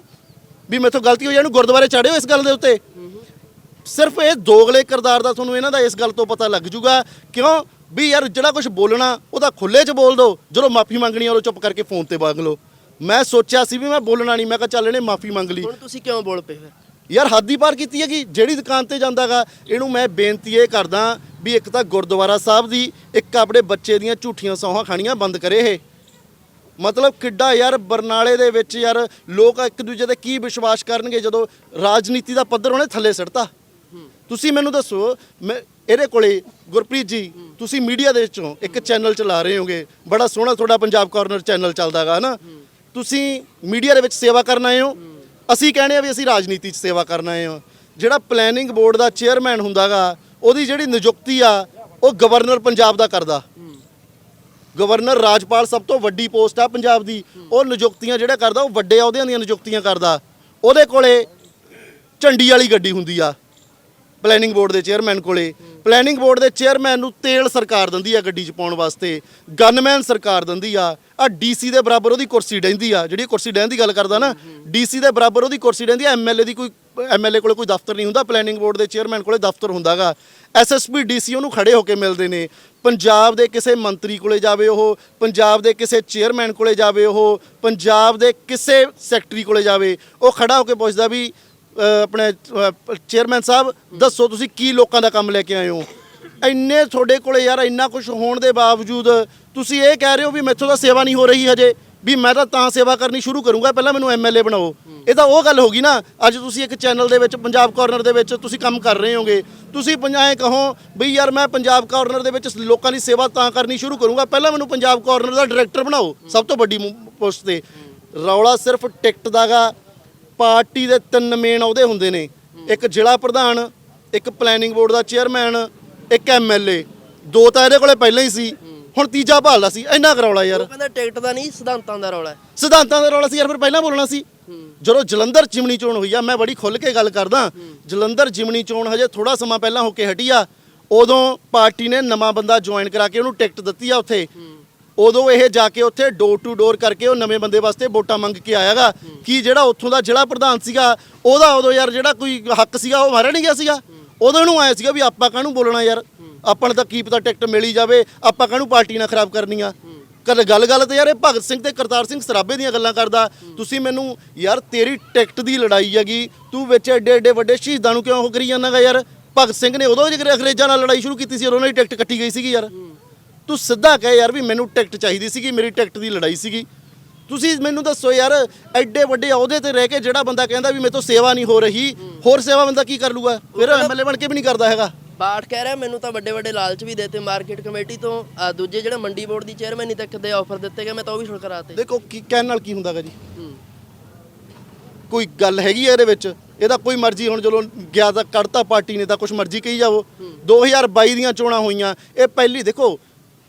ਵੀ ਮੇਥੋਂ ਗਲਤੀ ਹੋਈ ਆ, ਇਹਨੂੰ ਗੁਰਦੁਆਰੇ ਚਾੜਿਓ ਇਸ ਗੱਲ ਦੇ ਉੱਤੇ? ਸਿਰਫ ਇਹ ਦੋਗਲੇ ਕਿਰਦਾਰ ਦਾ ਤੁਹਾਨੂੰ ਇਹਨਾਂ ਦਾ ਇਸ ਗੱਲ ਤੋਂ ਪਤਾ ਲੱਗ ਜੂਗਾ। ਕਿਉਂ? ਵੀ ਯਾਰ ਜਿਹੜਾ ਕੁਝ ਬੋਲਣਾ ਉਹਦਾ ਖੁੱਲੇ 'ਚ ਬੋਲ ਦਿਓ ਜਦੋਂ ਮਾਫੀ ਮੰਗਣੀ ਉਹ ਚੁੱਪ ਕਰਕੇ ਫੋਨ ਤੇ ਮੰਗ ਲਓ। ਮੈਂ ਸੋਚਿਆ ਸੀ ਵੀ ਮੈਂ ਬੋਲਣਾ ਨਹੀਂ ਮੈਂ ਕਿਹਾ ਚੱਲ ਇਹਨੇ ਮਾਫੀ ਮੰਗ ਲਈ। ਹੁਣ ਤੁਸੀਂ ਕਿਉਂ ਬੋਲ ਪਏ ਫਿਰ ਯਾਰ ਹੱਦ ਹੀ ਪਾਰ ਕੀਤੀ ਹੈਗੀ ਜਿਹੜੀ ਦੁਕਾਨ ਤੇ ਜਾਂਦਾਗਾ ਇਹਨੂੰ ਮੈਂ ਬੇਨਤੀ ਇਹ ਕਰਦਾ ਵੀ ਇੱਕ ਤਾਂ ਗੁਰਦੁਆਰਾ ਸਾਹਿਬ ਦੀ ਇੱਕ ਆਪਣੇ ਬੱਚੇ ਦੀਆਂ ਝੂਠੀਆਂ ਸੌਹਾਂ ਖਾਣੀਆਂ ਬੰਦ ਕਰੇ ਇਹ। ਮਤਲਬ ਕਿੱਡਾ ਯਾਰ ਬਰਨਾਲੇ ਦੇ ਵਿੱਚ ਯਾਰ ਲੋਕ ਇੱਕ ਦੂਜੇ ਤੇ ਕੀ ਵਿਸ਼ਵਾਸ ਕਰਨਗੇ ਜਦੋਂ ਰਾਜਨੀਤੀ ਦਾ ਪੱਧਰ ਉਹਨੇ ਥੱਲੇ ਸਿੱਟਤਾ। ਤੁਸੀਂ ਮੈਨੂੰ ਦੱਸੋ ਮੈਂ ਇਹਦੇ ਕੋਲੇ ਗੁਰਪ੍ਰੀਤ ਜੀ ਤੁਸੀਂ ਮੀਡੀਆ ਦੇ ਵਿੱਚੋਂ ਇੱਕ ਚੈਨਲ ਚਲਾ ਰਹੇ ਹੋਗੇ। ਬੜਾ ਸੋਹਣਾ ਤੁਹਾਡਾ ਪੰਜਾਬ ਕਾਰਨਰ ਚੈਨਲ ਚੱਲਦਾਗਾ ਹਨਾ? ਤੁਸੀਂ ਮੀਡੀਆ ਦੇ ਵਿੱਚ ਸੇਵਾ ਕਰਨ ਆਏ ਹੋ। ਅਸੀਂ ਕਹਿੰਦੇ ਆ ਵੀ ਅਸੀਂ ਰਾਜਨੀਤੀ 'ਚ ਸੇਵਾ ਕਰਨ ਆਏ ਹਾਂ। ਜਿਹੜਾ ਪਲੈਨਿੰਗ ਬੋਰਡ ਦਾ ਚੇਅਰਮੈਨ ਹੁੰਦਾਗਾ ਉਹਦੀ ਜਿਹੜੀ ਨਿਯੁਕਤੀ ਆ ਉਹ ਗਵਰਨਰ ਪੰਜਾਬ ਦਾ ਕਰਦਾ। ਗਵਰਨਰ ਰਾਜਪਾਲ ਸਭ ਤੋਂ ਵੱਡੀ ਪੋਸਟ ਆ ਪੰਜਾਬ ਦੀ। ਉਹ ਨਿਯੁਕਤੀਆਂ ਜਿਹੜਾ ਕਰਦਾ ਉਹ ਵੱਡੇ ਅਹੁਦਿਆਂ ਦੀਆਂ ਨਿਯੁਕਤੀਆਂ ਕਰਦਾ। ਉਹਦੇ ਕੋਲੇ ਝੰਡੀ ਵਾਲੀ ਗੱਡੀ ਹੁੰਦੀ ਆ। ਪਲੈਨਿੰਗ ਬੋਰਡ ਦੇ ਚੇਅਰਮੈਨ ਕੋਲੇ। ਪਲੈਨਿੰਗ ਬੋਰਡ ਦੇ ਚੇਅਰਮੈਨ ਨੂੰ ਤੇਲ ਸਰਕਾਰ ਦਿੰਦੀ ਆ ਗੱਡੀ 'ਚ ਪਾਉਣ ਵਾਸਤੇ। ਗਨਮੈਨ ਸਰਕਾਰ ਦਿੰਦੀ ਆ। ਆ ਡੀਸੀ ਦੇ ਬਰਾਬਰ ਉਹਦੀ ਕੁਰਸੀ ਡੈਂਦੀ ਆ। ਜਿਹੜੀ ਕੁਰਸੀ ਡੈਣ ਦੀ ਗੱਲ ਕਰਦਾ ਨਾ ਡੀਸੀ ਦੇ ਬਰਾਬਰ ਉਹਦੀ ਕੁਰਸੀ ਡੈਂਦੀ ਆ। ਐਮਐਲਏ ਦੀ ਕੋਈ ਐਮਐਲਏ ਕੋਲੇ ਕੋਈ ਦਫ਼ਤਰ ਨਹੀਂ ਹੁੰਦਾ। ਪਲੈਨਿੰਗ ਬੋਰਡ ਦੇ ਚੇਅਰਮੈਨ ਕੋਲੇ ਦਫ਼ਤਰ ਹੁੰਦਾਗਾ। ਐਸਐਸਪੀ ਡੀਸੀ ਉਹਨੂੰ ਖੜੇ ਹੋ ਕੇ ਮਿਲਦੇ ਨੇ। ਪੰਜਾਬ ਦੇ ਕਿਸੇ ਮੰਤਰੀ ਕੋਲੇ ਜਾਵੇ ਉਹ, ਪੰਜਾਬ ਦੇ ਕਿਸੇ ਚੇਅਰਮੈਨ ਕੋਲੇ ਜਾਵੇ ਉਹ, ਪੰਜਾਬ ਦੇ ਕਿਸੇ ਸੈਕਟਰੀ ਕੋਲੇ ਜਾਵੇ, ਉਹ ਖੜਾ ਹੋ ਕੇ ਪੁੱਛਦਾ ਵੀ ਆਪਣੇ ਚੇਅਰਮੈਨ ਸਾਹਿਬ, ਦੱਸੋ ਤੁਸੀਂ ਕੀ ਲੋਕਾਂ ਦਾ ਕੰਮ ਲੈ ਕੇ ਆਏ ਹੋ? ਇੰਨੇ ਤੁਹਾਡੇ ਕੋਲੇ ਯਾਰ ਇੰਨਾ ਕੁਝ ਹੋਣ ਦੇ ਬਾਵਜੂਦ ਤੁਸੀਂ ਇਹ ਕਹਿ ਰਹੇ ਹੋ ਵੀ ਮੈਥੋਂ ਤਾਂ ਸੇਵਾ ਨਹੀਂ ਹੋ ਰਹੀ ਹਜੇ, ਵੀ ਮੈਂ ਤਾਂ ਤਾਂ ਸੇਵਾ ਕਰਨੀ ਸ਼ੁਰੂ ਕਰੂੰਗਾ, ਪਹਿਲਾਂ ਮੈਨੂੰ ਐਮਐਲਏ ਬਣਾਓ। ਇਹ ਤਾਂ ਉਹ ਗੱਲ ਹੋ ਗਈ ਨਾ, ਅੱਜ ਤੁਸੀਂ ਇੱਕ ਚੈਨਲ ਦੇ ਵਿੱਚ, ਪੰਜਾਬ ਕਾਰਨਰ ਦੇ ਵਿੱਚ ਤੁਸੀਂ ਕੰਮ ਕਰ ਰਹੇ ਹੋਗੇ। ਤੁਸੀਂ ਪੰਜਾਏ ਕਹੋ ਵੀ ਯਾਰ ਮੈਂ ਪੰਜਾਬ ਕਾਰਨਰ ਦੇ ਵਿੱਚ ਲੋਕਾਂ ਦੀ ਸੇਵਾ ਤਾਂ ਕਰਨੀ ਸ਼ੁਰੂ ਕਰੂੰਗਾ, ਪਹਿਲਾਂ ਮੈਨੂੰ ਪੰਜਾਬ ਕਾਰਨਰ ਦਾ ਡਾਇਰੈਕਟਰ ਬਣਾਓ, ਸਭ ਤੋਂ ਵੱਡੀ ਪੋਸਟ ਤੇ। ਰੌਲਾ ਸਿਰਫ ਟਿਕਟ ਦਾਗਾ ਪਾਰਟੀ ਦੇ ਤਿੰਨ ਮੇਨ ਅਹੁਦੇ ਹੁੰਦੇ ਨੇ। ਇੱਕ ਜ਼ਿਲ੍ਹਾ ਪ੍ਰਧਾਨ ਇੱਕ ਪਲੈਨਿੰਗ ਬੋਰਡ ਦਾ ਚੇਅਰਮੈਨ ਇੱਕ ਐਮਐਲਏ ਦੋ ਤਾਂ ਇਹਦੇ ਕੋਲੇ ਪਹਿਲਾਂ ਹੀ ਸੀ। ਹੁਣ ਤੀਜਾ ਭਾਲਦਾ ਸੀ। ਇੰਨਾ ਕਰੌਲਾ ਯਾਰ। ਉਹ ਕਹਿੰਦਾ ਟਿਕਟ ਦਾ ਨਹੀਂ ਸਿਧਾਂਤਾਂ ਦਾ ਰੌਲਾ ਸਿਧਾਂਤਾਂ ਦਾ ਰੌਲਾ ਸੀ ਯਾਰ ਫਿਰ ਪਹਿਲਾਂ ਬੋਲਣਾ ਸੀ। ਜਦੋਂ ਜਲੰਧਰ ਜਿਮਣੀ ਚੋਣ ਹੋਈ ਆ ਮੈਂ ਬੜੀ ਖੁੱਲ ਕੇ ਗੱਲ ਕਰਦਾ। ਜਲੰਧਰ ਜਿਮਣੀ ਚੋਣ ਹਜੇ ਥੋੜਾ ਸਮਾਂ ਪਹਿਲਾਂ ਹੋ ਕੇ ਹਟੀ ਆ। ਉਦੋਂ ਪਾਰਟੀ ਨੇ ਨਵਾਂ ਬੰਦਾ ਜੁਆਇਨ ਕਰਾ ਕੇ ਉਹਨੂੰ ਟਿਕਟ ਦਿੱਤੀ ਆ ਉੱਥੇ। ਉਦੋਂ ਇਹ ਜਾ ਕੇ ਉੱਥੇ ਡੋਰ ਟੂ ਡੋਰ ਕਰਕੇ ਉਹ ਨਵੇਂ ਬੰਦੇ ਵਾਸਤੇ ਵੋਟਾਂ ਮੰਗ ਕੇ ਆਇਆਗਾ। ਕੀ ਜਿਹੜਾ ਉੱਥੋਂ ਦਾ ਜ਼ਿਲ੍ਹਾ ਪ੍ਰਧਾਨ ਸੀਗਾ, ਉਹਦਾ ਉਦੋਂ ਯਾਰ ਜਿਹੜਾ ਕੋਈ ਹੱਕ ਸੀਗਾ, ਉਹ ਮਾਰਿਆ ਨਹੀਂ ਗਿਆ ਸੀਗਾ? ਉਦੋਂ ਨੂੰ ਆਇਆ ਸੀਗਾ ਵੀ ਆਪਾਂ ਕਾਹਨੂੰ ਬੋਲਣਾ ਯਾਰ? ਆਪਾਂ ਨੂੰ ਤਾਂ ਕੀ ਪਤਾ ਟਿਕਟ ਮਿਲੀ ਜਾਵੇ, ਆਪਾਂ ਕਾਹਨੂੰ ਪਾਰਟੀ ਨਾਲ ਖਰਾਬ ਕਰਨੀ ਆ ਕਦੇ ਗੱਲ ਗੱਲ ਤੇ ਯਾਰ ਇਹ ਭਗਤ ਸਿੰਘ ਤੇ ਕਰਤਾਰ ਸਿੰਘ ਸਰਾਭੇ ਦੀਆਂ ਗੱਲਾਂ ਕਰਦਾ। ਤੁਸੀਂ ਮੈਨੂੰ ਯਾਰ ਤੇਰੀ ਟਿਕਟ ਦੀ ਲੜਾਈ ਹੈਗੀ, ਤੂੰ ਵਿੱਚ ਐਡੇ ਐਡੇ ਵੱਡੇ ਸ਼ਹੀਦਾਂ ਨੂੰ ਕਿਉਂ ਉਹ ਕਰੀ ਜਾਂਦਾਗਾ ਯਾਰ? ਭਗਤ ਸਿੰਘ ਨੇ ਉਦੋਂ ਜਿਹੜੇ ਅੰਗਰੇਜ਼ਾਂ ਨਾਲ ਲੜਾਈ ਸ਼ੁਰੂ ਕੀਤੀ ਸੀ, ਉਦੋਂ ਉਹਨਾਂ ਦੀ ਟਿਕਟ ਕੱਟੀ ਗਈ ਸੀਗੀ ਯਾਰ। ਤੂੰ ਸਿੱਧਾ ਕਹੇ ਯਾਰ ਵੀ ਮੈਨੂੰ ਟਿਕਟ ਚਾਹੀਦੀ ਸੀਗੀ ਮੇਰੀ ਟਿਕਟ ਦੀ ਲੜਾਈ ਸੀਗੀ। ਤੁਸੀਂ ਮੈਨੂੰ ਦੱਸੋ ਯਾਰ ਐਡੇ ਵੱਡੇ ਅਹੁਦੇ ਤੇ ਰਹਿ ਕੇ ਜਿਹੜਾ ਬੰਦਾ ਕਹਿੰਦਾ ਵੀ ਮੇਰੇ ਤੋਂ ਸੇਵਾ ਨਹੀਂ ਹੋ ਰਹੀ ਹੋਰ ਸੇਵਾ ਬੰਦਾ ਕੀ ਕਰ ਲੂਗਾ? ਫਿਰ ਐਮਐਲਏ ਬਣ ਕੇ ਵੀ ਨਹੀਂ ਕਰਦਾ ਹੈਗਾ। ਬਾਠ ਕਹਿ ਰਿਹਾ ਮੈਨੂੰ ਤਾਂ ਵੱਡੇ ਵੱਡੇ ਲਾਲਚ ਵੀ ਦੇਤੇ ਮਾਰਕੀਟ ਕਮੇਟੀ ਤੋਂ। ਦੂਜੇ ਜਿਹੜੇ ਮੰਡੀ ਬੋਰਡ ਦੀ ਚੇਅਰਮੈਨ ਤੱਕ ਦੇ ਆਫਰ ਦਿੱਤੇ ਗਏ ਮੈਂ ਤਾਂ ਉਹ ਵੀ ਸ਼ੁਰੂ ਕਰਾਤੇ ਦੇਖੋ ਕੀ ਕਹਿਣ ਨਾਲ ਕੀ ਹੁੰਦਾਗਾ ਜੀ? ਹੂੰ। ਕੋਈ ਗੱਲ ਹੈਗੀ ਹੈ ਇਹਦੇ ਵਿੱਚ? ਇਹਦਾ ਕੋਈ ਮਰਜ਼ੀ ਹੁਣ ਜਦੋਂ ਗਿਆ ਤਾਂ ਕੱਢਤਾ ਪਾਰਟੀ ਨੇ ਤਾਂ ਕੁਝ ਮਰਜ਼ੀ ਕਹੀ ਜਾਵੋ। 2022 ਦੀਆਂ ਚੋਣਾਂ ਹੋਈਆਂ ਇਹ ਪਹਿਲੀ ਦੇਖੋ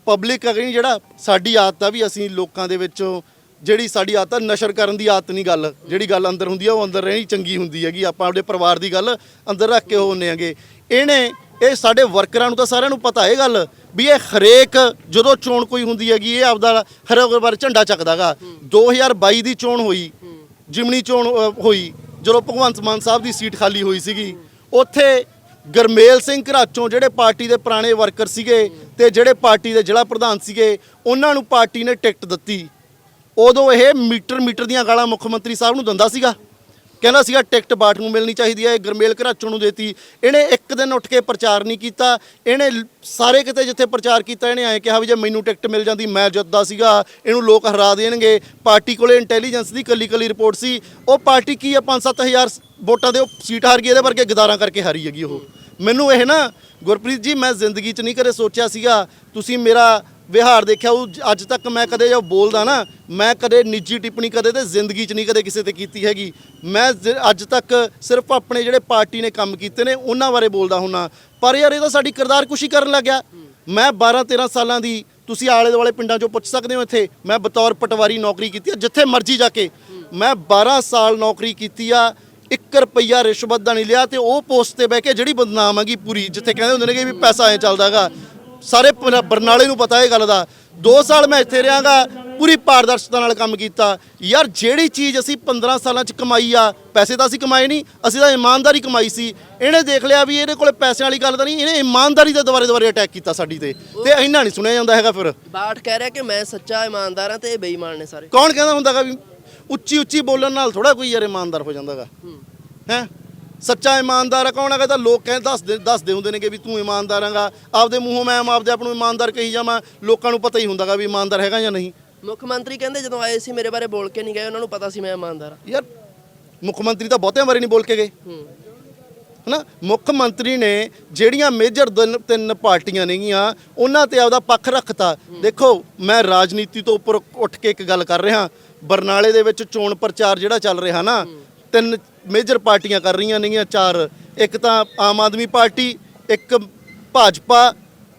ਪਬਲਿਕ ਅਗਰੀ ਜਿਹੜਾ ਸਾਡੀ ਆਦਤ ਆ ਵੀ ਅਸੀਂ ਲੋਕਾਂ ਦੇ ਵਿੱਚੋਂ ਜਿਹੜੀ ਸਾਡੀ ਆਦਤ ਆ, ਨਸ਼ਰ ਕਰਨ ਦੀ ਆਦਤ ਨਹੀਂ ਗੱਲ। ਜਿਹੜੀ ਗੱਲ ਅੰਦਰ ਹੁੰਦੀ ਆ, ਉਹ ਅੰਦਰ ਰਹਿਣੀ ਚੰਗੀ ਹੁੰਦੀ ਹੈਗੀ। ਆਪਾਂ ਆਪਣੇ ਪਰਿਵਾਰ ਦੀ ਗੱਲ ਅੰਦਰ ਰੱਖ ਕੇ ਹੋਣੇ ਆਂਗੇ ਇਹਨੇ, ਇਹ ਸਾਡੇ ਵਰਕਰਾਂ ਨੂੰ ਤਾਂ ਸਾਰਿਆਂ ਨੂੰ ਪਤਾ, ਇਹ ਗੱਲ ਵੀ ਇਹ ਹਰੇਕ ਜਦੋਂ ਚੋਣ ਕੋਈ ਹੁੰਦੀ ਹੈਗੀ, ਇਹ ਆਪਦਾ ਹਰੇਕ ਵਾਰ ਝੰਡਾ ਚੱਕਦਾਗਾ। 2022 ਦੀ ਚੋਣ ਹੋਈ ਜਿਮਣੀ ਚੋਣ ਹੋਈ, ਜਦੋਂ ਭਗਵੰਤ ਮਾਨ ਸਾਹਿਬ ਦੀ ਸੀਟ ਖਾਲੀ ਹੋਈ ਸੀਗੀ, ਉੱਥੇ ਗਰਮੇਲ ਸਿੰਘ ਘਰਾਚੋਂ ਜਿਹੜੇ ਪਾਰਟੀ ਦੇ ਪੁਰਾਣੇ ਵਰਕਰ ਸੀਗੇ ਤੇ ਜਿਹੜੇ ਪਾਰਟੀ ਦੇ ਜ਼ਿਲ੍ਹਾ ਪ੍ਰਧਾਨ ਸੀਗੇ, ਉਹਨਾਂ ਨੂੰ ਪਾਰਟੀ ਨੇ ਟਿਕਟ ਦਿੱਤੀ। ਉਦੋਂ ਇਹ ਮੀਟਰ ਮੀਟਰ ਦੀਆਂ ਗਾਲਾਂ ਮੁੱਖ ਮੰਤਰੀ ਸਾਹਿਬ ਨੂੰ ਦਿੰਦਾ ਸੀਗਾ। ਕਹਿੰਦਾ ਸੀਗਾ, ਟਿਕਟ ਬਾਟ ਨੂੰ ਮਿਲਣੀ ਚਾਹੀਦੀ ਹੈ, ਇਹ ਗਰਮੇਲ ਘਰਾਚੋਂ ਨੂੰ ਦੇਤੀ। ਇਹਨੇ ਇੱਕ ਦਿਨ ਉੱਠ ਕੇ ਪ੍ਰਚਾਰ ਨਹੀਂ ਕੀਤਾ। ਇਹਨੇ ਸਾਰੇ ਕਿਤੇ ਜਿੱਥੇ ਪ੍ਰਚਾਰ ਕੀਤਾ, ਇਹਨੇ ਐਂ ਕਿਹਾ ਵੀ ਜੇ ਮੈਨੂੰ ਟਿਕਟ ਮਿਲ ਜਾਂਦੀ, ਮੈਂ ਜਿੱਤਦਾ ਸੀਗਾ। ਇਹਨੂੰ ਲੋਕ ਹਰਾ ਦੇਣਗੇ। ਪਾਰਟੀ ਕੋਲੇ ਇੰਟੈਲੀਜੈਂਸ ਦੀ ਕੱਲੀ ਕੱਲੀ ਰਿਪੋਰਟ ਸੀ। ਉਹ ਪਾਰਟੀ ਕੀ ਆ 5-7000 ਵੋਟਾਂ ਦੇ ਉਹ ਸੀਟ ਹਾਰ ਗਈ, ਇਹਦੇ ਵਰਗੇ ਗਦਾਰਾਂ ਕਰਕੇ ਹਾਰੀ ਹੈਗੀ ਉਹ। ਮੈਨੂੰ ਇਹ ਨਾ, ਗੁਰਪ੍ਰੀਤ ਜੀ, ਮੈਂ ਜ਼ਿੰਦਗੀ 'ਚ ਨਹੀਂ ਕਦੇ ਸੋਚਿਆ ਸੀਗਾ, ਤੁਸੀਂ ਮੇਰਾ ਵਿਹਾਰ ਦੇਖਿਆ ਉਹ ਅੱਜ ਤੱਕ ਮੈਂ ਕਦੇ ਜੋ ਬੋਲਦਾ ਨਾ, ਮੈਂ ਕਦੇ ਨਿੱਜੀ ਟਿੱਪਣੀ ਕਦੇ ਤੇ ਜ਼ਿੰਦਗੀ 'ਚ ਨਹੀਂ ਕਦੇ ਕਿਸੇ ਤੇ ਕੀਤੀ ਹੈਗੀ। ਮੈਂ ਅੱਜ ਤੱਕ ਸਿਰਫ ਆਪਣੇ ਜਿਹੜੇ ਪਾਰਟੀ ਨੇ ਕੰਮ ਕੀਤੇ ਨੇ, ਉਹਨਾਂ ਬਾਰੇ ਬੋਲਦਾ ਹੁੰਨਾ। ਪਰ ਯਾਰ, ਇਹ ਤਾਂ ਸਾਡੀ ਕਿਰਦਾਰ ਕੁਸ਼ੀ ਕਰਨ ਲੱਗਿਆ। ਮੈਂ 12 13 ਸਾਲਾਂ ਦੀ, ਤੁਸੀਂ ਆਲੇ ਦੁਆਲੇ ਪਿੰਡਾਂ 'ਚੋਂ ਪੁੱਛ ਸਕਦੇ ਹੋ ਇੱਥੇ, ਮੈਂ ਬਤੌਰ ਪਟਵਾਰੀ ਨੌਕਰੀ ਕੀਤੀ ਆ, ਜਿੱਥੇ ਮਰਜ਼ੀ ਜਾ ਕੇ। ਮੈਂ 12 ਸਾਲ ਨੌਕਰੀ ਕੀਤੀ ਆ 1 ਰੁਪਈਆ ਰਿਸ਼ਵਤ ਦਾ ਨਹੀਂ ਲਿਆ ਤੇ ਉਹ ਪੋਸਟ ਤੇ ਬਹਿ ਕੇ ਜਿਹੜੀ ਬਦਨਾਮ ਹੈਗੀ ਪੂਰੀ ਜਿੱਥੇ ਕਹਿੰਦੇ ਹੁੰਦੇ ਨੇ ਕਿ ਵੀ ਪੈਸਾ ਐ ਚੱਲਦਾਗਾ ਸਾਰੇ ਬਰਨਾਲੇ ਨੂੰ ਪਤਾ ਇਹ ਗੱਲ ਦਾ। 2 ਸਾਲ ਮੈਂ ਇੱਥੇ ਰਿਹਾਗਾ ਪੂਰੀ ਪਾਰਦਰਸ਼ਤਾ ਨਾਲ ਕੰਮ ਕੀਤਾ। ਯਾਰ ਜਿਹੜੀ ਚੀਜ਼ ਅਸੀਂ 15 ਸਾਲਾਂ ਚ ਕਮਾਈ ਆ ਪੈਸੇ ਤਾਂ ਅਸੀਂ ਕਮਾਏ ਨਹੀਂ ਅਸੀਂ ਤਾਂ ਇਮਾਨਦਾਰੀ ਕਮਾਈ ਸੀ। ਇਹਨੇ ਦੇਖ ਲਿਆ ਵੀ ਇਹਦੇ ਕੋਲੇ ਪੈਸਿਆਂ ਵਾਲੀ ਗੱਲ ਤਾਂ ਨਹੀਂ ਇਹਨੇ ਇਮਾਨਦਾਰੀ ਦੇ ਦੁਬਾਰੇ ਦੁਬਾਰੇ ਅਟੈਕ ਕੀਤਾ ਸਾਡੀ ਤੇ। ਤੇ ਇੰਨਾ ਨਹੀਂ ਸੁਣਿਆ ਜਾਂਦਾ ਹੈਗਾ ਫਿਰ। ਬਾਠ ਕਹਿ ਰਿਹਾ ਕਿ ਮੈਂ ਸੱਚਾ ਇਮਾਨਦਾਰ ਹਾਂ ਤੇ ਇਹ ਬੇਈਮਾਨ ਨੇ ਸਾਰੇ। ਕੌਣ ਕਹਿੰਦਾ ਹੁੰਦਾਗਾ ਵੀ ਉੱਚੀ ਉੱਚੀ ਬੋਲਣ ਨਾਲ ਥੋੜਾ ਕੋਈ ਯਾਰ ਇਮਾਨਦਾਰ ਹੋ ਜਾਂਦਾਗਾ। ਹੈ? ਸੱਚਾ ਇਮਾਨਦਾਰ ਆ ਕੌਣ ਹੈਗਾ? ਤਾਂ ਲੋਕ ਕਹਿੰਦੇ ਦੱਸਦੇ ਦੱਸਦੇ ਹੁੰਦੇ ਨੇ ਕਿ ਵੀ ਤੂੰ ਇਮਾਨਦਾਰ ਹੈਗਾ। ਆਪਦੇ ਮੂੰਹੋਂ ਮੈਂ ਆਪਦੇ ਆਪ ਨੂੰ ਇਮਾਨਦਾਰ ਕਹੀ ਜਾਵਾਂ। ਲੋਕਾਂ ਨੂੰ ਪਤਾ ਹੀ ਹੁੰਦਾਗਾ ਵੀ ਇਮਾਨਦਾਰ ਹੈਗਾ ਜਾਂ ਨਹੀਂ। ਮੁੱਖ ਮੰਤਰੀ ਕਹਿੰਦੇ ਜਦੋਂ ਆਏ ਸੀ ਮੇਰੇ ਬਾਰੇ ਬੋਲ ਕੇ ਨਹੀਂ ਗਏ ਉਹਨਾਂ ਨੂੰ ਪਤਾ ਸੀ ਮੈਂ ਇਮਾਨਦਾਰ ਹਾਂ। ਯਾਰ ਮੁੱਖ ਮੰਤਰੀ ਤਾਂ ਬਹੁਤਿਆਂ ਵਾਰੀ ਨਹੀਂ ਬੋਲ ਕੇ ਗਏ। ਹੂੰ। ਹਨਾ? ਮੁੱਖ ਮੰਤਰੀ ਨੇ ਜਿਹੜੀਆਂ ਮੇਜਰ ਤਿੰਨ ਪਾਰਟੀਆਂ ਨੇਗੀਆਂ ਉਹਨਾਂ ਤੇ ਆਪਦਾ ਪੱਖ ਰੱਖਤਾ। ਦੇਖੋ ਮੈਂ ਰਾਜਨੀਤੀ ਤੋਂ ਉੱਪਰ ਉੱਠ ਕੇ ਇੱਕ ਗੱਲ ਕਰ ਰਿਹਾ। ਬਰਨਾਲੇ ਦੇ ਵਿੱਚ ਚੋਣ ਪ੍ਰਚਾਰ ਜਿਹੜਾ ਚੱਲ ਰਿਹਾ ਨਾ, ਤਿੰਨ ਮੇਜਰ ਪਾਰਟੀਆਂ ਕਰ ਰਹੀਆਂ ਨੇਗੀਆਂ, ਚਾਰ। ਇੱਕ ਤਾਂ ਆਮ ਆਦਮੀ ਪਾਰਟੀ, ਇੱਕ ਭਾਜਪਾ,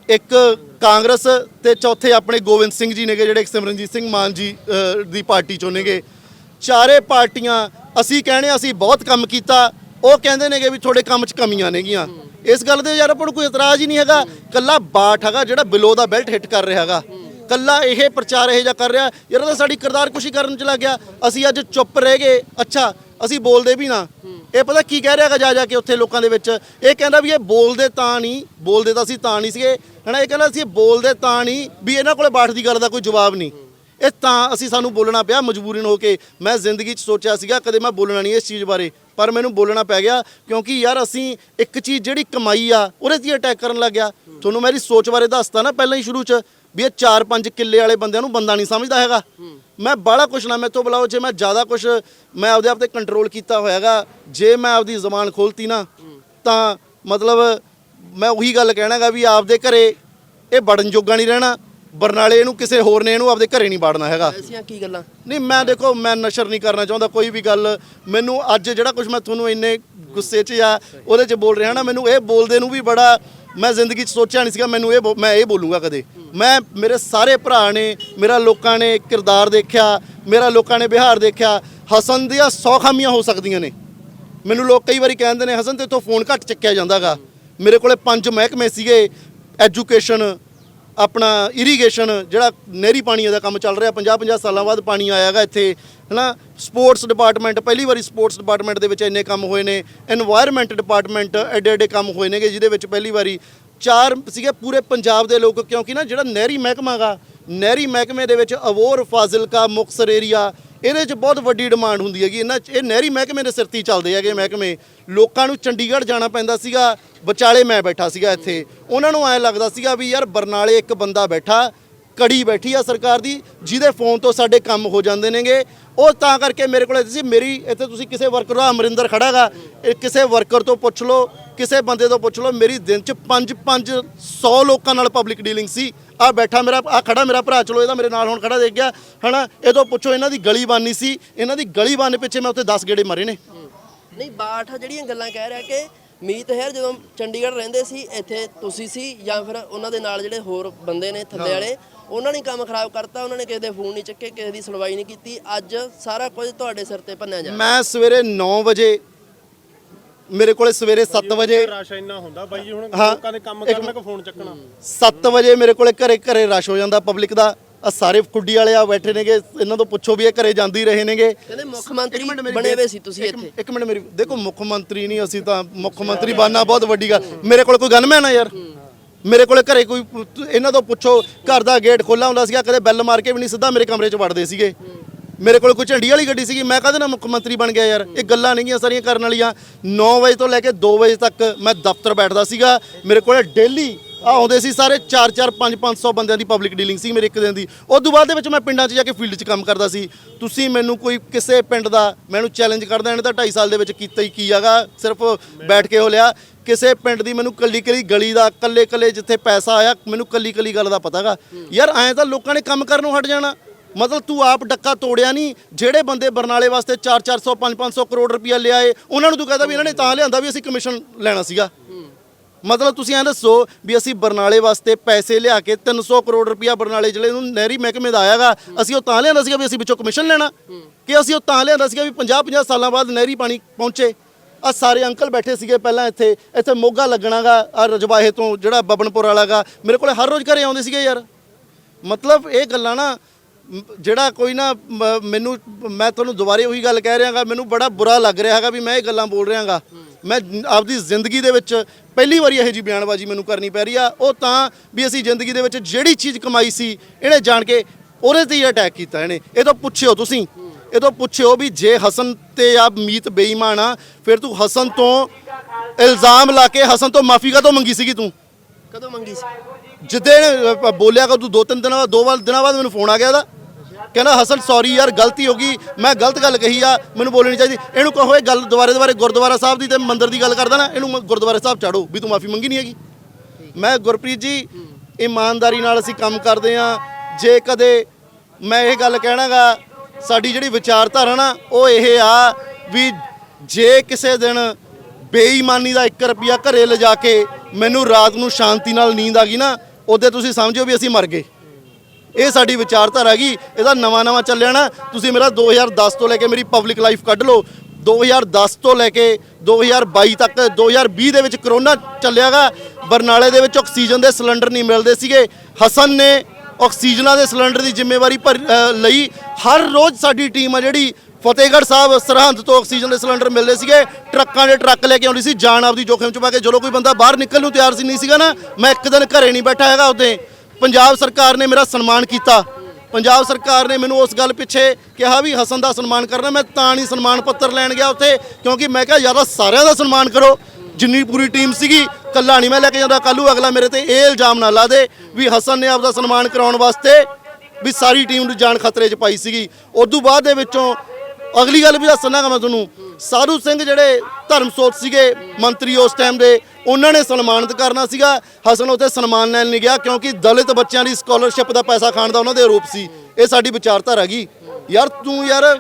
ਇੱਕ ਕਾਂਗਰਸ ਤੇ ਚੌਥੇ ਆਪਣੇ ਗੋਬਿੰਦ ਸਿੰਘ ਜੀ ਨੇਗੇ, ਜਿਹੜੇ ਸਿਮਰਨਜੀਤ ਸਿੰਘ ਮਾਨ ਜੀ ਦੀ ਪਾਰਟੀ ਚੋਂ ਨੇਗੇ। ਚਾਰੇ ਪਾਰਟੀਆਂ ਅਸੀਂ ਕਹਿੰਦੇ ਅਸੀਂ ਬਹੁਤ ਕੰਮ ਕੀਤਾ, ਉਹ ਕਹਿੰਦੇ ਨੇਗੇ ਵੀ ਤੁਹਾਡੇ ਕੰਮ 'ਚ ਕਮੀਆਂ ਨੇਗੀਆਂ। ਇਸ ਗੱਲ ਦੇ ਯਾਰ ਆਪਾਂ ਨੂੰ ਕੋਈ ਇਤਰਾਜ਼ ਹੀ ਨਹੀਂ ਹੈਗਾ। ਕੱਲਾ ਬਾਠ ਹੈਗਾ ਜਿਹੜਾ ਬਿਲੋ ਦਾ ਬੈਲਟ ਹਿੱਟ ਕਰ ਰਿਹਾ ਹੈਗਾ। ਕੱਲਾ ਇਹ ਪ੍ਰਚਾਰ ਇਹ ਜਿਹਾ ਕਰ ਰਿਹਾ। ਯਾਰ ਇਹ ਸਾਡੀ ਕਿਰਦਾਰ ਕੁਸ਼ੀ ਕਰਨ ਚ ਲੱਗ ਗਿਆ। ਅਸੀਂ ਅੱਜ ਚੁੱਪ ਰਹਿ ਗਏ। ਅੱਛਾ, ਅਸੀਂ ਬੋਲਦੇ ਵੀ ਨਾ। ਇਹ ਪਤਾ ਕੀ ਕਹਿ ਰਿਹਾ ਹੈਗਾ ਜਾ ਜਾ ਕੇ ਉੱਥੇ ਲੋਕਾਂ ਦੇ ਵਿੱਚ? ਇਹ ਕਹਿੰਦਾ ਵੀ ਇਹ ਬੋਲਦੇ ਤਾਂ ਨਹੀਂ। ਬੋਲਦੇ ਤਾਂ ਅਸੀਂ ਤਾਂ ਨਹੀਂ ਸੀਗੇ। ਹਨਾ, ਇਹ ਕਹਿੰਦਾ ਅਸੀਂ ਬੋਲਦੇ ਤਾਂ ਨਹੀਂ ਵੀ ਇਹਨਾਂ ਕੋਲੇ ਬਾਠ ਦੀ ਗੱਲ ਦਾ ਕੋਈ ਜਵਾਬ ਨਹੀਂ। ਇਹ ਤਾਂ ਅਸੀਂ ਸਾਨੂੰ ਬੋਲਣਾ ਪਿਆ ਮਜਬੂਰੀਨ ਹੋ ਕੇ। ਮੈਂ ਜ਼ਿੰਦਗੀ 'ਚ ਸੋਚਿਆ ਸੀਗਾ, ਕਦੇ ਮੈਂ ਬੋਲਣਾ ਨਹੀਂ ਇਸ ਚੀਜ਼ ਬਾਰੇ। ਪਰ ਮੈਨੂੰ ਬੋਲਣਾ ਪੈ ਗਿਆ ਕਿਉਂਕਿ ਯਾਰ ਅਸੀਂ ਇੱਕ ਚੀਜ਼ ਜਿਹੜੀ ਕਮਾਈ ਆ, ਉਹਦੇ ਤੇ ਅਟੈਕ ਕਰਨ ਲੱਗ ਗਿਆ। ਤੁਹਾਨੂੰ ਮੇਰੀ ਸੋਚ ਬਾਰੇ ਦੱਸਤਾ ਨਾ ਪਹਿਲਾਂ ਹੀ ਸ਼ੁਰੂ 'ਚ। ਵੀ ਇਹ 4-5 ਕਿੱਲੇ ਵਾਲੇ ਬੰਦਿਆਂ ਨੂੰ ਬੰਦਾ ਨਹੀਂ ਸਮਝਦਾ ਹੈਗਾ। ਮੈਂ ਬਾਹਲਾ ਕੁਛ ਨਾ ਮੈਥੋਂ ਬੁਲਾਓ ਜੇ ਮੈਂ ਜ਼ਿਆਦਾ ਕੁਛ ਮੈਂ ਆਪਦੇ ਆਪ ਤੇ ਕੰਟਰੋਲ ਕੀਤਾ ਹੋਇਆਗਾ ਜੇ ਮੈਂ ਆਪਦੀ ਜ਼ੁਬਾਨ ਖੋਲਤੀ ਨਾ ਤਾਂ ਮਤਲਬ ਮੈਂ ਉਹੀ ਗੱਲ ਕਹਿਣਾਗਾ ਵੀ ਆਪਦੇ ਘਰੇ ਇਹ ਵੜਨ ਜੋਗਾ ਨਹੀਂ ਰਹਿਣਾ ਬਰਨਾਲੇ ਇਹਨੂੰ ਕਿਸੇ ਹੋਰ ਨੇ ਇਹਨੂੰ ਆਪਦੇ ਘਰੇ ਨਹੀਂ ਵੜਨਾ ਹੈਗਾ। ਐਸੀਆਂ ਕੀ ਗੱਲਾਂ? ਨਹੀਂ ਮੈਂ ਦੇਖੋ ਮੈਂ ਨਸ਼ਰ ਨਹੀਂ ਕਰਨਾ ਚਾਹੁੰਦਾ ਕੋਈ ਵੀ ਗੱਲ। ਮੈਨੂੰ ਅੱਜ ਜਿਹੜਾ ਕੁਝ ਮੈਂ ਤੁਹਾਨੂੰ ਇੰਨੇ ਗੁੱਸੇ 'ਚ ਆ ਉਹਦੇ 'ਚ ਬੋਲ ਰਿਹਾ ਨਾ ਮੈਨੂੰ ਇਹ ਬੋਲਦੇ ਨੂੰ ਵੀ ਬੜਾ ਮੈਂ ਜ਼ਿੰਦਗੀ 'ਚ ਸੋਚਿਆ ਨਹੀਂ ਸੀਗਾ, ਮੈਨੂੰ ਇਹ ਬੋ- ਮੈਂ ਇਹ ਬੋਲੂੰਗਾ ਕਦੇ। ਮੈਂ, ਮੇਰੇ ਸਾਰੇ ਭਰਾ ਨੇ, ਮੇਰਾ ਲੋਕਾਂ ਨੇ ਕਿਰਦਾਰ ਦੇਖਿਆ, ਮੇਰਾ ਲੋਕਾਂ ਨੇ ਵਿਹਾਰ ਦੇਖਿਆ, ਹਸਨ ਦੀਆਂ 100 ਖਾਮੀਆਂ ਹੋ ਸਕਦੀਆਂ ਨੇ। ਮੈਨੂੰ ਲੋਕ ਕਈ ਵਾਰੀ ਕਹਿੰਦੇ ਨੇ, ਹਸਨ ਤੇ ਤੋਂ ਫੋਨ ਘੱਟ ਚੱਕਿਆ ਜਾਂਦਾਗਾ। ਮੇਰੇ ਕੋਲੇ ਪੰਜ ਮਹਿਕਮੇ ਸੀਗੇ, ਐਜੂਕੇਸ਼ਨ ਆਪਣਾ ਇਰੀਗੇਸ਼ਨ ਜਿਹੜਾ ਨਹਿਰੀ ਪਾਣੀ ਦਾ ਕੰਮ ਚੱਲ ਰਿਹਾ 50 50 ਸਾਲਾਂ ਬਾਅਦ ਪਾਣੀ ਆਇਆਗਾ ਇੱਥੇ, ਹਨਾ? ਸਪੋਰਟਸ ਡਿਪਾਰਟਮੈਂਟ ਪਹਿਲੀ ਵਾਰੀ ਸਪੋਰਟਸ ਡਿਪਾਰਟਮੈਂਟ ਦੇ ਵਿੱਚ ਇੰਨੇ ਕੰਮ ਹੋਏ ਨੇ এনवायरमेंट ਡਿਪਾਰਟਮੈਂਟ ਐਡੇ ਐਡੇ ਕੰਮ ਹੋਏ ਨੇਗੇ, ਜਿਹਦੇ ਵਿੱਚ ਪਹਿਲੀ ਵਾਰੀ ਚਾਰ ਸੀਗੇ ਪੂਰੇ ਪੰਜਾਬ ਦੇ ਲੋਕ, ਕਿਉਂਕਿ ਨਾ ਜਿਹੜਾ ਨਹਿਰੀ ਮਹਿਕਮਾਗਾ, ਨਹਿਰੀ ਮਹਿਕਮੇ ਦੇ ਵਿੱਚ ਅਵੋਰ ਫਾਜ਼ਿਲਕਾ ਮੁਕਸਰ ਏਰੀਆ ਇਹਦੇ 'ਚ ਬਹੁਤ ਵੱਡੀ ਡਿਮਾਂਡ ਹੁੰਦੀ ਹੈਗੀ। ਇਹਨਾਂ 'ਚ ਇਹ ਨਹਿਰੀ ਮਹਿਕਮੇ ਦੇ ਸਿਰ ਤੇ ਹੀ ਚੱਲਦੇ ਹੈਗੇ ਮਹਿਕਮੇ। ਲੋਕਾਂ ਨੂੰ ਚੰਡੀਗੜ੍ਹ ਜਾਣਾ ਪੈਂਦਾ ਸੀਗਾ, ਵਿਚਾਲੇ ਮੈਂ ਬੈਠਾ ਸੀਗਾ ਇੱਥੇ। ਉਹਨਾਂ ਨੂੰ ਐਂ ਲੱਗਦਾ ਸੀਗਾ ਵੀ ਯਾਰ ਬਰਨਾਲੇ ਇੱਕ ਬੰਦਾ ਬੈਠਾ, ਕੜੀ ਬੈਠੀ ਆ ਸਰਕਾਰ ਦੀ, ਜਿਹਦੇ ਫੋਨ ਤੋਂ ਸਾਡੇ ਕੰਮ ਹੋ ਜਾਂਦੇ ਨੇਗੇ। ਉਹ ਤਾਂ ਕਰਕੇ ਮੇਰੇ ਕੋਲ ਸੀ, ਮੇਰੀ ਇੱਥੇ ਤੁਸੀਂ ਕਿਸੇ ਵਰਕਰ ਦਾ ਅਮਰਿੰਦਰ ਖੜਾਗਾ ਇਹ ਕਿਸੇ ਵਰਕਰ ਤੋਂ ਪੁੱਛ ਲਓ, ਕਿਸੇ ਬੰਦੇ ਤੋਂ ਪੁੱਛ ਲਓ, ਮੇਰੀ ਦਿਨ ਚ 5 500 ਲੋਕਾਂ ਨਾਲ ਪਬਲਿਕ ਡੀਲਿੰਗ ਸੀ। ਆ ਬੈਠਾ ਮੇਰਾ ਆ ਖੜਾ ਮੇਰਾ ਭਰਾ ਚਲੋ ਇਹਦਾ ਮੇਰੇ ਨਾਲ ਹੁਣ ਖੜਾ ਦੇਖ ਗਿਆ ਹਨਾ? ਇਹ ਤੋਂ ਪੁੱਛੋ ਇਹਨਾਂ ਦੀ ਗਲੀ ਬਾਨੀ ਸੀ ਇਹਨਾਂ ਦੀ ਗਲੀ ਬਾਨੇ ਪਿੱਛੇ ਮੈਂ ਉੱਥੇ 10 ਗੇੜੇ ਮਾਰੇ ਨੇ। ਨਹੀਂ ਬਾਠ ਜਿਹੜੀਆਂ ਗੱਲਾਂ ਕਹਿ ਰਿਹਾ ਕਿ ਮੀਤ ਹੈਰ ਜਦੋਂ ਚੰਡੀਗੜ੍ਹ ਰਹਿੰਦੇ ਸੀ ਇੱਥੇ ਤੁਸੀਂ ਸੀ ਜਾਂ ਫਿਰ ਉਹਨਾਂ ਦੇ ਨਾਲ ਜਿਹੜੇ ਹੋਰ ਬੰਦੇ ਨੇ ਥੱਲੇ ਵਾਲੇ ਉਹਨਾਂ ਨੇ ਕੰਮ ਖਰਾਬ ਕਰਤਾ ਉਹਨਾਂ ਨੇ ਕਿਸੇ ਦੇ ਫੋਨ ਨਹੀਂ ਚੱਕੇ ਕਿਸੇ ਦੀ ਸੁਣਵਾਈ ਨਹੀਂ ਕੀਤੀ ਅੱਜ ਸਾਰਾ ਕੁਝ ਤੁਹਾਡੇ ਸਿਰ ਤੇ ਭੰਨਿਆ ਜਾ ਮੈਂ ਸਵੇਰੇ 9 ਵਜੇ ਮੇਰੇ ਕੋਲੇ ਸਵੇਰੇ 7 ਵਜੇ ਰਸ਼ ਇੰਨਾ ਹੁੰਦਾ? ਬਾਈ ਜੀ ਹੁਣ ਹਾਂ, ਲੋਕਾਂ ਦੇ ਕੰਮ ਇੱਕ ਕਰਨਾ ਕਿ ਫੋਨ ਚੱਕਣਾ। 7 ਵਜੇ ਮੇਰੇ ਕੋਲੇ ਘਰੇ ਘਰੇ ਰਸ਼ ਹੋ ਜਾਂਦਾ ਪਬਲਿਕ ਦਾ। ਆ ਸਾਰੇ ਕੁੱਡੀ ਵਾਲੇ ਆ ਬੈਠੇ ਨੇਗੇ। ਇਹਨਾਂ ਤੋਂ ਪੁੱਛੋ ਵੀ ਇਹ ਘਰੇ ਜਾਂਦੀ ਰਹੇ ਨੇਗੇ। ਕਹਿੰਦੇ ਮੁੱਖ ਮੰਤਰੀ ਇੱਕ ਮਿੰਟ ਮੇਰੀ ਬਣੇ ਹੋਏ ਸੀ ਤੁਸੀਂ ਇੱਕ- ਇੱਥੇ। ਇੱਕ ਮਿੰਟ ਮੇਰੀ ਦੇਖੋ ਮੁੱਖ ਮੰਤਰੀ ਨਹੀਂ ਅਸੀਂ ਤਾਂ ਮੁੱਖ ਮੰਤਰੀ ਬਣਨਾ ਬਹੁਤ ਵੱਡੀ ਗੱਲ। ਮੇਰੇ ਕੋਲ ਕੋਈ ਗਨਮੈਨ ਆ ਯਾਰ। ਮੇਰੇ ਕੋਲੇ ਘਰੇ ਕੋਈ ਇਹਨਾਂ ਤੋਂ ਪੁੱਛੋ ਘਰ ਦਾ ਗੇਟ ਖੋਲਾ ਹੁੰਦਾ ਸੀਗਾ ਕਦੇ ਬੈਲ ਮਾਰ ਕੇ ਵੀ ਨਹੀਂ ਸਿੱਧਾ ਮੇਰੇ ਕਮਰੇ 'ਚ ਵੜਦੇ ਸੀਗੇ। ਮੇਰੇ ਕੋਲ ਕੋਈ ਝੰਡੀ ਵਾਲੀ ਗੱਡੀ ਸੀਗੀ, ਮੈਂ ਕਾਹਦੇ ਨਾਲ ਮੁੱਖ ਮੰਤਰੀ ਬਣ ਗਿਆ ਯਾਰ? ਇਹ ਗੱਲਾਂ ਨਹੀਂਗੀਆਂ ਸਾਰੀਆਂ ਕਰਨ ਵਾਲੀਆਂ। 9 ਵਜੇ ਤੋਂ ਲੈ ਕੇ 2 ਵਜੇ ਤੱਕ ਮੈਂ ਦਫ਼ਤਰ ਬੈਠਦਾ ਸੀਗਾ। ਮੇਰੇ ਕੋਲ ਡੇਲੀ ਆਉਂਦੇ ਸੀ ਸਾਰੇ 4 4 5 500 ਬੰਦਿਆਂ ਦੀ ਪਬਲਿਕ ਡੀਲਿੰਗ ਸੀ ਮੇਰੇ ਇੱਕ ਦਿਨ ਦੀ। ਉਸ ਤੋਂ ਬਾਅਦ ਦੇ ਵਿੱਚ ਮੈਂ ਪਿੰਡਾਂ 'ਚ ਜਾ ਕੇ ਫੀਲਡ 'ਚ ਕੰਮ ਕਰਦਾ ਸੀ। ਤੁਸੀਂ ਮੈਨੂੰ ਕੋਈ ਕਿਸੇ ਪਿੰਡ ਦਾ ਮੈਨੂੰ ਚੈਲੰਜ ਕਰਦਾ ਇਹਨੇ ਤਾਂ 2.5 ਸਾਲ ਦੇ ਵਿੱਚ ਕੀਤਾ ਹੀ ਕੀ ਹੈਗਾ? ਸਿਰਫ ਬੈਠ ਕੇ ਹੋ ਲਿਆ। ਕਿਸੇ ਪਿੰਡ ਦੀ ਮੈਨੂੰ ਕੱਲੀ ਕੱਲੀ ਗਲੀ ਦਾ ਕੱਲੇ ਕੱਲੇ ਜਿੱਥੇ ਪੈਸਾ ਆਇਆ, ਮੈਨੂੰ ਕੱਲੀ ਕੱਲੀ ਗੱਲ ਦਾ ਪਤਾਗਾ ਯਾਰ ਐਂ ਤਾਂ ਲੋਕਾਂ ਨੇ ਕੰਮ ਕਰਨ ਨੂੰ ਹਟ ਜਾਣਾ। ਮਤਲਬ ਤੂੰ ਆਪ ਡੱਕਾ ਤੋੜਿਆ ਨਹੀਂ, ਜਿਹੜੇ ਬੰਦੇ ਬਰਨਾਲੇ ਵਾਸਤੇ 4 400 5 500 ਕਰੋੜ ਰੁਪਇਆ ਲਿਆਏ ਉਹਨਾਂ ਨੂੰ ਤੂੰ ਕਹਦਾ ਵੀ ਇਹਨਾਂ ਨੇ ਤਾਂ ਲਿਆਂਦਾ ਵੀ ਅਸੀਂ ਕਮਿਸ਼ਨ ਲੈਣਾ ਸੀਗਾ। ਮਤਲਬ ਤੁਸੀਂ ਐਂ ਦੱਸੋ ਵੀ ਅਸੀਂ ਬਰਨਾਲੇ ਵਾਸਤੇ ਪੈਸੇ ਲਿਆ ਕੇ 300 ਕਰੋੜ ਰੁਪਇਆ ਬਰਨਾਲੇ ਜ਼ਿਲ੍ਹੇ ਨੂੰ ਨਹਿਰੀ ਮਹਿਕਮੇ ਦਾ ਆਇਆਗਾ ਅਸੀਂ ਉਹ ਤਾਂ ਲਿਆਂਦਾ ਸੀਗਾ ਵੀ ਅਸੀਂ ਵਿੱਚੋਂ ਕਮਿਸ਼ਨ ਲੈਣਾ। ਕਿ ਅਸੀਂ ਉਹ ਤਾਂ ਲਿਆਂਦਾ ਸੀਗਾ ਵੀ 50 50 ਸਾਲਾਂ ਬਾਅਦ ਨਹਿਰੀ ਪਾਣੀ ਪਹੁੰਚੇ। ਆ ਸਾਰੇ ਅੰਕਲ ਬੈਠੇ ਸੀਗੇ ਪਹਿਲਾਂ ਇੱਥੇ ਇੱਥੇ ਮੋਗਾ ਲੱਗਣਾਗਾ ਆ ਰਜਵਾਹੇ ਤੋਂ ਜਿਹੜਾ ਬਬਨਪੁਰ ਵਾਲਾਗਾ ਮੇਰੇ ਕੋਲ ਹਰ ਰੋਜ਼ ਘਰੇ ਆਉਂਦੇ ਸੀਗੇ ਯਾਰ। ਮਤਲਬ ਇਹ ਗੱਲਾਂ ਨਾ ਜਿਹੜਾ ਕੋਈ ਨਾ ਮੈਨੂੰ ਮੈਂ ਤੁਹਾਨੂੰ ਦੁਬਾਰੇ ਉਹੀ ਗੱਲ ਕਹਿ ਰਿਹਾਗਾ ਮੈਨੂੰ ਬੜਾ ਬੁਰਾ ਲੱਗ ਰਿਹਾ ਹੈਗਾ ਵੀ ਮੈਂ ਇਹ ਗੱਲਾਂ ਬੋਲ ਰਿਹਾਗਾ। ਮੈਂ ਆਪਦੀ ਜ਼ਿੰਦਗੀ ਦੇ ਵਿੱਚ ਪਹਿਲੀ ਵਾਰੀ ਇਹੋ ਜੀ ਬਿਆਨਬਾਜ਼ੀ ਮੈਨੂੰ ਕਰਨੀ ਪੈ ਰਹੀ ਆ। ਉਹ ਤਾਂ ਵੀ ਅਸੀਂ ਜ਼ਿੰਦਗੀ ਦੇ ਵਿੱਚ ਜਿਹੜੀ ਚੀਜ਼ ਕਮਾਈ ਸੀ ਇਹਨੇ ਜਾਣ ਕੇ ਉਹਦੇ ਤੇ ਹੀ ਅਟੈਕ ਕੀਤਾ ਇਹਨੇ। ਇਹ ਤੋਂ ਪੁੱਛਿਓ ਤੁਸੀਂ। ਇਹ ਤੋਂ ਪੁੱਛਿਓ ਵੀ ਜੇ ਹਸਨ ਤੇ ਆ ਮੀਤ ਬੇਈਮਾਨ ਆ ਫਿਰ ਤੂੰ ਹਸਨ ਤੋਂ ਇਲਜ਼ਾਮ ਲਾ ਕੇ ਹਸਨ ਤੋਂ ਮਾਫੀ ਕਦੋਂ ਮੰਗੀ ਸੀਗੀ ਤੂੰ? ਕਦੋਂ ਮੰਗੀ ਸੀ? ਜਿੱਦੇ ਬੋਲਿਆ ਕਿ ਤੂੰ ਦੋ ਤਿੰਨ ਦਿਨਾਂ ਬਾਅਦ ਦੋ ਵਾਰ ਦਿਨਾਂ ਬਾਅਦ ਮੈਨੂੰ ਫੋਨ ਆ ਗਿਆ ਉਹਦਾ। ਕਹਿੰਦਾ ਹਸਨ ਸੌਰੀ ਯਾਰ, ਗਲਤੀ ਹੋ ਗਈ। ਮੈਂ ਗਲਤ ਗੱਲ ਕਹੀ ਆ, ਮੈਨੂੰ ਬੋਲਣੀ ਚਾਹੀਦੀ। ਇਹਨੂੰ ਕਹੋ, ਇਹ ਗੱਲ ਦੁਬਾਰੇ ਦੁਬਾਰੇ ਗੁਰਦੁਆਰਾ ਸਾਹਿਬ ਦੀ ਤੇ ਮੰਦਿਰ ਦੀ ਗੱਲ ਕਰਦਾ ਨਾ, ਇਹਨੂੰ ਗੁਰਦੁਆਰੇ ਸਾਹਿਬ ਚਾੜੋ, ਵੀ ਤੂੰ ਮਾਫੀ ਮੰਗੀ ਨਹੀਂ ਹੈਗੀ। ਮੈਂ ਗੁਰਪ੍ਰੀਤ ਜੀ, ਇਮਾਨਦਾਰੀ ਨਾਲ ਅਸੀਂ ਕੰਮ ਕਰਦੇ ਆ ਜੇ ਕਦੇ ਮੈਂ ਇਹ ਗੱਲ ਕਹਿਣਾਗਾ, ਸਾਡੀ ਜਿਹੜੀ ਵਿਚਾਰਧਾਰਾ ਨਾ, ਉਹ ਇਹ ਆ ਵੀ ਜੇ ਕਿਸੇ ਦਿਨ ਬੇਈਮਾਨੀ ਦਾ 1 ਰੁਪਿਆ ਘਰੇ ਲਿਜਾ ਕੇ ਮੈਨੂੰ ਰਾਤ ਨੂੰ ਸ਼ਾਂਤੀ ਨਾਲ ਨੀਂਦ ਆ ਗਈ ਨਾ, ਉਹਦੇ ਤੁਸੀਂ ਸਮਝੋ ਵੀ ਅਸੀਂ ਮਰ ਗਏ। ਇਹ ਸਾਡੀ ਵਿਚਾਰਧਾਰਾ ਹੈਗੀ, ਇਹਦਾ ਨਵਾਂ ਨਵਾਂ ਚੱਲਿਆ ਨਾ, ਤੁਸੀਂ ਮੇਰਾ 2010 ਤੋਂ ਲੈ ਕੇ ਮੇਰੀ ਪਬਲਿਕ ਲਾਈਫ ਕੱਢ ਲਓ। 2010 ਤੋਂ ਲੈ ਕੇ 2022 ਤੱਕ 2020 ਦੇ ਵਿੱਚ ਕਰੋਨਾ ਚੱਲਿਆਗਾ, ਬਰਨਾਲੇ ਦੇ ਵਿੱਚ ਆਕਸੀਜਨ ਦੇ ਸਿਲੰਡਰ ਨਹੀਂ ਮਿਲਦੇ ਸੀਗੇ। ਹਸਨ ਨੇ ਆਕਸੀਜਨਾਂ ਦੇ ਸਿਲੰਡਰ ਦੀ ਜ਼ਿੰਮੇਵਾਰੀ ਭਰ- ਲਈ। ਹਰ ਰੋਜ਼ ਸਾਡੀ ਟੀਮ ਆ ਜਿਹੜੀ ਫਤਿਹਗੜ੍ਹ ਸਾਹਿਬ, ਸਰਹੰਦ ਤੋਂ ਆਕਸੀਜਨ ਦੇ ਸਿਲੰਡਰ ਮਿਲਦੇ ਸੀਗੇ। ਟਰੱਕਾਂ ਦੇ ਟਰੱਕ ਲੈ ਕੇ ਆਉਂਦੀ ਸੀ, ਜਾਨ ਆਪਦੀ ਜੋਖਮ ਚ ਪਾ ਕੇ। ਜਦੋਂ ਕੋਈ ਬੰਦਾ ਬਾਹਰ ਨਿਕਲਣ ਨੂੰ ਤਿਆਰ ਸੀ, ਨਹੀਂ ਸੀਗਾ ਨਾ, ਮੈਂ ਇੱਕ ਦਿਨ ਘਰੇ ਨਹੀਂ ਬੈਠਾ ਹੈਗਾ ਉਦੋਂ ਪੰਜਾਬ ਸਰਕਾਰ ਨੇ ਮੇਰਾ ਸਨਮਾਨ ਕੀਤਾ। ਪੰਜਾਬ ਸਰਕਾਰ ਨੇ ਮੈਨੂੰ ਉਸ ਗੱਲ ਪਿੱਛੇ ਕਿਹਾ ਵੀ ਹਸਨ ਦਾ ਸਨਮਾਨ ਕਰਨਾ, ਮੈਂ ਤਾਂ ਨਹੀਂ ਸਨਮਾਨ ਪੱਤਰ ਲੈਣ ਗਿਆ ਉੱਥੇ, ਕਿਉਂਕਿ ਮੈਂ ਕਿਹਾ ਜ਼ਿਆਦਾ ਸਾਰਿਆਂ ਦਾ ਸਨਮਾਨ ਕਰੋ। ਜਿੰਨੀ ਪੂਰੀ ਟੀਮ ਸੀਗੀ, ਕੱਲਾ ਨਹੀਂ ਮੈਂ ਲੈ ਕੇ ਜਾਂਦਾ, ਕੱਲੂ ਅਗਲਾ ਮੇਰੇ ਤੇ ਇਹ ਇਲਜ਼ਾਮ ਨਾ ਲਾ ਦੇ ਵੀ ਹਸਨ ਨੇ ਆਪਦਾ ਸਨਮਾਨ ਕਰਾਉਣ ਵਾਸਤੇ ਵੀ ਸਾਰੀ ਟੀਮ ਨੂੰ ਜਾਨ ਖਤਰੇ 'ਚ ਪਾਈ ਸੀਗੀ। ਉਦੋਂ ਬਾਅਦ ਦੇ ਵਿੱਚੋਂ ਅਗਲੀ ਗੱਲ ਵੀ ਦੱਸਣਾਗਾ ਮੈਂ ਤੁਹਾਨੂੰ, ਸਾਧੂ ਸਿੰਘ ਜਿਹੜੇ ਧਰਮਸੋਤ ਸੀਗੇ ਮੰਤਰੀ ਉਸ ਟਾਈਮ ਦੇ ਉਹਨਾਂ ਨੇ ਸਨਮਾਨਿਤ ਕਰਨਾ ਸੀਗਾ। ਹਸਨ ਉੱਥੇ ਸਨਮਾਨ ਲੈਣ ਨਹੀਂ ਗਿਆ ਕਿਉਂਕਿ ਦਲਿਤ ਬੱਚਿਆਂ ਦੀ ਸਕਾਲਰਸ਼ਿਪ ਦਾ ਪੈਸਾ ਖਾਣ ਦਾ ਉਹਨਾਂ ਦੇ ਆਰੋਪ ਸੀ। ਇਹ ਸਾਡੀ ਵਿਚਾਰਧਾਰਾ ਹੈਗੀ ਯਾਰ ਤੂੰ ਯਾਰ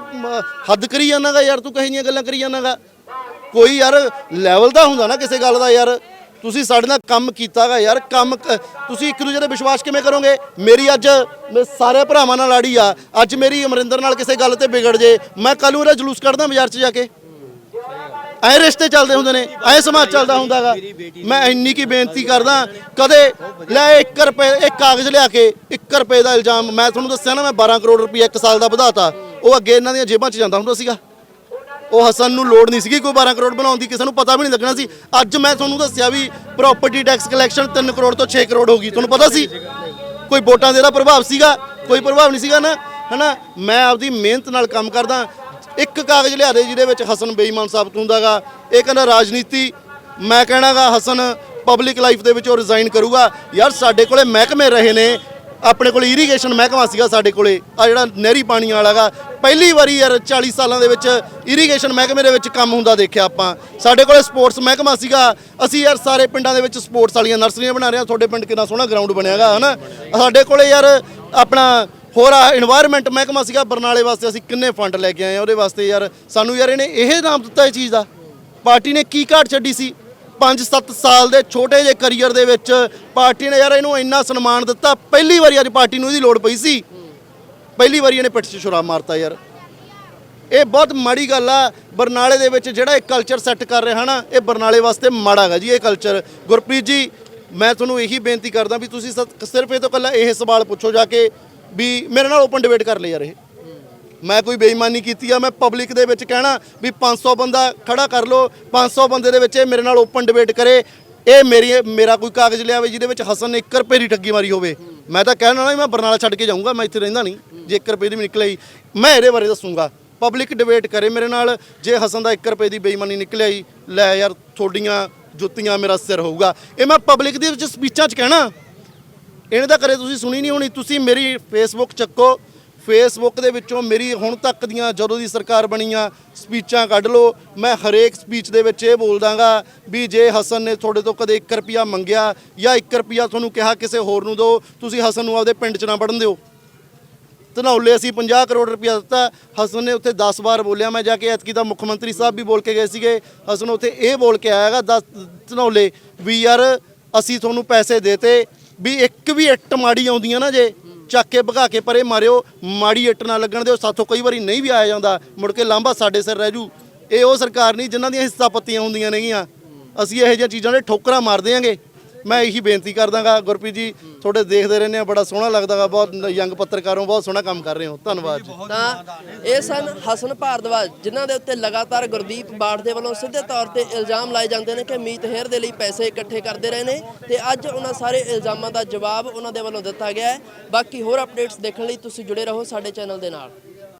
ਹੱਦ ਕਰੀ ਜਾਣਾਗਾ ਯਾਰ, ਤੂੰ ਕਹੇ ਜੀਆਂ ਗੱਲਾਂ ਕਰੀ ਜਾਣਾਗਾ ਕੋਈ ਯਾਰ ਲੈਵਲ ਦਾ ਹੁੰਦਾ ਨਾ ਕਿਸੇ ਗੱਲ ਦਾ ਯਾਰ। ਤੁਸੀਂ ਸਾਡੇ ਨਾਲ ਕੰਮ ਕੀਤਾਗਾ ਯਾਰ, ਕੰਮ ਕ- ਤੁਸੀਂ ਇੱਕ ਦੂਜੇ ਤੇ ਵਿਸ਼ਵਾਸ ਕਿਵੇਂ ਕਰੋਗੇ? ਮੇਰੀ ਅੱਜ ਮੈਂ ਸਾਰੇ ਭਰਾਵਾਂ ਨਾਲ ਆੜੀ ਆ। ਅੱਜ ਮੇਰੀ ਅਮਰਿੰਦਰ ਨਾਲ ਕਿਸੇ ਗੱਲ ਤੇ ਵਿਗੜ ਜੇ। ਮੈਂ ਕੱਲ ਨੂੰ ਜਲੂਸ ਕੱਢਦਾ ਬਾਜ਼ਾਰ 'ਚ ਜਾ ਕੇ। ਐ ਰਿਸ਼ਤੇ ਚੱਲਦੇ ਹੁੰਦੇ ਨੇ, ਐ ਸਮਾਜ ਚੱਲਦਾ ਹੁੰਦਾਗਾ। ਮੈਂ ਇੰਨੀ ਕੀ ਬੇਨਤੀ ਕਰਦਾ, ਕਦੇ ਲੈ 1 ਰੁਪਏ, ਇੱਕ ਕਾਗਜ਼ ਲਿਆ ਕੇ 1 ਰੁਪਏ ਦਾ ਇਲਜ਼ਾਮ, ਮੈਂ ਤੁਹਾਨੂੰ ਦੱਸਿਆ ਨਾ, ਮੈਂ 12 ਕਰੋੜ ਰੁਪਏ ਇੱਕ ਸਾਲ ਦਾ ਵਧਾਤਾ। ਉਹ ਅੱਗੇ ਇਹਨਾਂ ਦੀਆਂ ਜੇਬਾਂ 'ਚ ਜਾਂਦਾ ਹੁੰਦਾ ਸੀਗਾ। ਉਹ ਹਸਨ ਨੂੰ ਲੋੜ ਨਹੀਂ ਸੀਗੀ ਕੋਈ 12 ਕਰੋੜ ਬਣਾਉਣ ਦੀ, ਕਿਸੇ ਨੂੰ ਪਤਾ ਵੀ ਨਹੀਂ ਲੱਗਣਾ ਸੀ। ਅੱਜ ਮੈਂ ਤੁਹਾਨੂੰ ਦੱਸਿਆ ਵੀ ਪ੍ਰਾਪਰਟੀ ਟੈਕਸ ਕਲੈਕਸ਼ਨ 3 ਕਰੋੜ ਤੋਂ 6 ਕਰੋੜ ਹੋ ਗਈ। ਤੁਹਾਨੂੰ ਪਤਾ ਸੀ? ਕੋਈ ਵੋਟਾਂ ਦੇ ਦਾ ਪ੍ਰਭਾਵ ਸੀਗਾ? ਕੋਈ ਪ੍ਰਭਾਵ ਨਹੀਂ ਸੀਗਾ ਨਾ? ਹਨਾ? ਮੈਂ ਆਪਦੀ ਮਿਹਨਤ ਨਾਲ ਕੰਮ ਕਰਦਾ ਇੱਕ ਕਾਗਜ਼ ਲਿਆ ਦੇ ਜਿਹਦੇ ਵਿੱਚ ਹਸਨ ਬੇਈਮਾਨ ਸਾਬਤ ਹੁੰਦਾਗਾ ਇਹ ਕਹਿੰਦਾ ਰਾਜਨੀਤੀ, ਮੈਂ ਕਹਿਣਾਗਾ ਹਸਨ ਪਬਲਿਕ ਲਾਈਫ ਦੇ ਵਿੱਚ ਉਹ ਰਿਜ਼ਾਈਨ ਕਰੂਗਾ। ਯਾਰ ਸਾਡੇ ਕੋਲੇ ਮਹਿਕਮੇ ਰਹੇ ਨੇ। ਆਪਣੇ ਕੋਲ ਇਰੀਗੇਸ਼ਨ ਮਹਿਕਮਾ ਸੀਗਾ ਸਾਡੇ ਕੋਲੇ। ਆ ਜਿਹੜਾ ਨਹਿਰੀ ਪਾਣੀ ਵਾਲਾਗਾ ਪਹਿਲੀ ਵਾਰੀ ਯਾਰ 40 ਸਾਲਾਂ ਦੇ ਵਿੱਚ ਇਰੀਗੇਸ਼ਨ ਮਹਿਕਮੇ ਦੇ ਵਿੱਚ ਕੰਮ ਹੁੰਦਾ ਦੇਖਿਆ ਆਪਾਂ। ਸਾਡੇ ਕੋਲੇ ਸਪੋਰਟਸ ਮਹਿਕਮਾ ਸੀਗਾ। ਅਸੀਂ ਯਾਰ ਸਾਰੇ ਪਿੰਡਾਂ ਦੇ ਵਿੱਚ ਸਪੋਰਟਸ ਵਾਲੀਆਂ ਨਰਸਰੀਆਂ ਬਣਾ ਰਹੇ ਹਾਂ। ਤੁਹਾਡੇ ਪਿੰਡ ਕਿੰਨਾ ਸੋਹਣਾ ਗਰਾਊਂਡ ਬਣਿਆਗਾ ਹਨਾ? ਸਾਡੇ ਕੋਲੇ ਯਾਰ ਆਪਣਾ ਹੋਰ ਆ ਇਨਵਾਇਰਨਮੈਂਟ ਮਹਿਕਮਾ ਸੀਗਾ ਬਰਨਾਲੇ ਵਾਸਤੇ, ਅਸੀਂ ਕਿੰਨੇ ਫੰਡ ਲੈ ਕੇ ਆਏ ਆ, ਉਹਦੇ ਵਾਸਤੇ ਯਾਰ ਸਾਨੂੰ ਯਾਰ ਇਹਨੇ ਇਹ ਨਾਮ ਦਿੱਤਾ ਇਹ ਚੀਜ਼ ਦਾ। ਪਾਰਟੀ ਨੇ ਕੀ ਘਾਟ ਛੱਡੀ ਸੀ? 5-7 ਸਾਲ ਦੇ ਛੋਟੇ ਜਿਹੇ ਕੈਰੀਅਰ ਦੇ ਵਿੱਚ ਪਾਰਟੀ ਨੇ ਯਾਰ ਇਹਨੂੰ ਇੰਨਾ ਸਨਮਾਨ ਦਿੱਤਾ, ਪਹਿਲੀ ਵਾਰੀ ਅੱਜ ਪਾਰਟੀ ਨੂੰ ਇਹਦੀ ਲੋੜ ਪਈ ਸੀ। ਪਹਿਲੀ ਵਾਰੀ ਇਹਨੇ ਪਿੱਠ 'ਚ ਛੁਰਾ ਮਾਰਤਾ ਯਾਰ। ਇਹ ਬਹੁਤ ਮਾੜੀ ਗੱਲ ਆ, ਬਰਨਾਲੇ ਦੇ ਵਿੱਚ ਜਿਹੜਾ ਇਹ ਕਲਚਰ ਸੈੱਟ ਕਰ ਰਿਹਾ ਨਾ, ਇਹ ਬਰਨਾਲੇ ਵਾਸਤੇ ਮਾੜਾ ਹੈਗਾ ਜੀ ਇਹ ਕਲਚਰ ਗੁਰਪ੍ਰੀਤ ਜੀ, ਮੈਂ ਤੁਹਾਨੂੰ ਇਹੀ ਬੇਨਤੀ ਕਰਦਾ ਵੀ ਤੁਸੀਂ ਸ- ਸਿਰਫ ਇਹ ਤੋਂ ਕੱਲਾ ਇਹ ਸਵਾਲ ਪੁੱਛੋ ਜਾ ਕੇ ਵੀ ਮੇਰੇ ਨਾਲ ਓਪਨ ਡਿਬੇਟ ਕਰ ਲੈ ਯਾਰ ਇਹ। ਮੈਂ ਕੋਈ ਬੇਈਮਾਨੀ ਕੀਤੀ ਆ, ਮੈਂ ਪਬਲਿਕ ਦੇ ਵਿੱਚ ਕਹਿਣਾ ਵੀ 500 ਬੰਦਾ ਖੜਾ ਕਰ ਲੋ 500 ਬੰਦੇ ਦੇ ਵਿੱਚ ਇਹ ਮੇਰੇ ਨਾਲ ਓਪਨ ਡਿਬੇਟ ਕਰੇ। ਇਹ ਮੇਰੀ, ਮੇਰਾ ਕੋਈ ਕਾਗਜ਼ ਲਿਆਵੇ ਜਿਹਦੇ ਵਿੱਚ ਹਸਨ ਨੇ 1 ਰੁਪਏ ਦੀ ਠੱਗੀ ਮਾਰੀ ਹੋਵੇ। ਮੈਂ ਤਾਂ ਕਹਿਣ ਵਾਲਾ ਮੈਂ ਬਰਨਾਲਾ ਛੱਡ ਕੇ ਜਾਊਂਗਾ, ਮੈਂ ਇੱਥੇ ਰਹਿੰਦਾ ਨਹੀਂ, ਜੇ 1 ਰੁਪਏ ਦੀ ਵੀ ਨਿਕਲੇ ਮੈਂ ਇਹਦੇ ਬਾਰੇ ਦੱਸੂੰਗਾ। ਪਬਲਿਕ ਡਿਬੇਟ ਕਰੇ ਮੇਰੇ ਨਾਲ, ਜੇ ਹਸਨ ਦਾ 1 ਰੁਪਏ ਦੀ ਬੇਈਮਾਨੀ ਨਿਕਲਿਆ ਹੀ, ਲੈ ਯਾਰ ਤੁਹਾਡੀਆਂ ਜੁੱਤੀਆਂ ਮੇਰਾ ਸਿਰ ਹੋਊਗਾ। ਇਹ ਮੈਂ ਪਬਲਿਕ ਦੇ ਵਿੱਚ ਸਪੀਚਾਂ 'ਚ ਕਹਿਣਾ। ਇਹਨੇ ਤਾਂ ਕਰੇ ਤੁਸੀਂ ਸੁਣੀ ਨਹੀਂ ਹੋਣੀ। ਤੁਸੀਂ ਮੇਰੀ ਫੇਸਬੁੱਕ ਚੱਕੋ। ਫੇਸਬੁੱਕ ਦੇ ਵਿੱਚੋਂ ਮੇਰੀ ਹੁਣ ਤੱਕ ਦੀਆਂ ਜਦੋਂ ਦੀ ਸਰਕਾਰ ਬਣੀ ਆ ਸਪੀਚਾਂ ਕੱਢ ਲਓ। ਮੈਂ ਹਰੇਕ ਸਪੀਚ ਦੇ ਵਿੱਚ ਇਹ ਬੋਲਦਾਗਾ ਵੀ ਜੇ ਹਸਨ ਨੇ ਤੁਹਾਡੇ ਤੋਂ ਕਦੇ 1 ਰੁਪਿਆ ਮੰਗਿਆ ਜਾਂ 1 ਰੁਪਿਆ ਤੁਹਾਨੂੰ ਕਿਹਾ ਕਿਸੇ ਹੋਰ ਨੂੰ ਦਿਓ ਤੁਸੀਂ ਹਸਨ ਨੂੰ ਆਪਦੇ ਪਿੰਡ 'ਚ ਨਾ ਵੜਨ ਦਿਓ। ਧਨੌਲੇ ਅਸੀਂ 50 ਕਰੋੜ ਰੁਪਇਆ ਦਿੱਤਾ। ਹਸਨ ਨੇ ਉੱਥੇ 10 ਵਾਰ ਬੋਲਿਆ। ਮੈਂ ਜਾ ਕੇ ਐਤਕੀ ਦਾ ਮੁੱਖ ਮੰਤਰੀ ਸਾਹਿਬ ਵੀ ਬੋਲ ਕੇ ਗਏ ਸੀਗੇ। ਹਸਨ ਉੱਥੇ ਇਹ ਬੋਲ ਕੇ ਆਇਆਗਾ 10 ਧਨੌਲੇ, ਵੀ ਯਾਰ ਅਸੀਂ ਤੁਹਾਨੂੰ ਪੈਸੇ ਦੇਤੇ ਵੀ ਇੱਕ ਵੀ ਇੱਟ ਮਾੜੀ ਆਉਂਦੀਆਂ ਨਾ ਜੇ, ਚੱਕ ਕੇ ਭਗਾ ਕੇ ਪਰੇ ਮਾਰਿਓ, ਮਾੜੀ ਇੱਟ ਨਾ ਲੱਗਣ ਦਿਓ, ਸਾਥੋਂ ਕਈ ਵਾਰੀ ਨਹੀਂ ਵੀ ਆਇਆ ਜਾਂਦਾ, ਮੁੜ ਕੇ ਲਾਂਭਾ ਸਾਡੇ ਸਿਰ ਰਹਿ ਜੂ। ਇਹ ਉਹ ਸਰਕਾਰ ਨਹੀਂ, ਜਿਨ੍ਹਾਂ ਦੀਆਂ ਹਿੱਸਾ ਪੱਤੀਆਂ ਹੁੰਦੀਆਂ ਨੇਗੀਆਂ। ਅਸੀਂ ਇਹੋ ਜਿਹੀਆਂ ਚੀਜ਼ਾਂ ਦੇ ਠੋਕਰਾਂ ਮਾਰਦੇ ਦਿਆਂਗੇ। ਮੈਂ ਇਹੀ ਬੇਨਤੀ ਕਰਦਾਗਾ, ਗੁਰਪ੍ਰੀਤ ਜੀ, ਤੁਹਾਡੇ ਦੇਖਦੇ ਰਹਿੰਦੇ ਆ, ਬੜਾ ਸੋਹਣਾ ਲੱਗਦਾਗਾ, ਬਹੁਤ ਯੰਗ ਪੱਤਰਕਾਰੋਂ ਬਹੁਤ ਸੋਹਣਾ ਕੰਮ ਕਰ ਰਹੇ ਹੋ, ਧੰਨਵਾਦ ਜੀ। ਤਾਂ ਇਹ ਸਨ ਹਸਨ ਭਾਰਦਵਾਜ, ਜਿਨ੍ਹਾਂ ਦੇ ਉੱਤੇ ਲਗਾਤਾਰ ਗੁਰਦੀਪ ਬਾਠ ਦੇ ਵੱਲੋਂ ਸਿੱਧੇ ਤੌਰ ਤੇ ਇਲਜ਼ਾਮ ਲਾਏ ਜਾਂਦੇ ਨੇ ਕਿ ਮੀਤ ਹੇਰ ਦੇ ਲਈ ਪੈਸੇ ਇਕੱਠੇ ਕਰਦੇ ਰਹੇ ਨੇ ਤੇ ਅੱਜ ਉਹਨਾਂ ਸਾਰੇ ਇਲਜ਼ਾਮਾਂ ਦਾ ਜਵਾਬ ਉਹਨਾਂ ਦੇ ਵੱਲੋਂ ਦਿੱਤਾ ਗਿਆ ਹੈ। ਬਾਕੀ ਹੋਰ ਅਪਡੇਟਸ ਦੇਖਣ ਲਈ ਤੁਸੀਂ ਜੁੜੇ ਰਹੋ ਸਾਡੇ ਚੈਨਲ ਦੇ ਨਾਲ।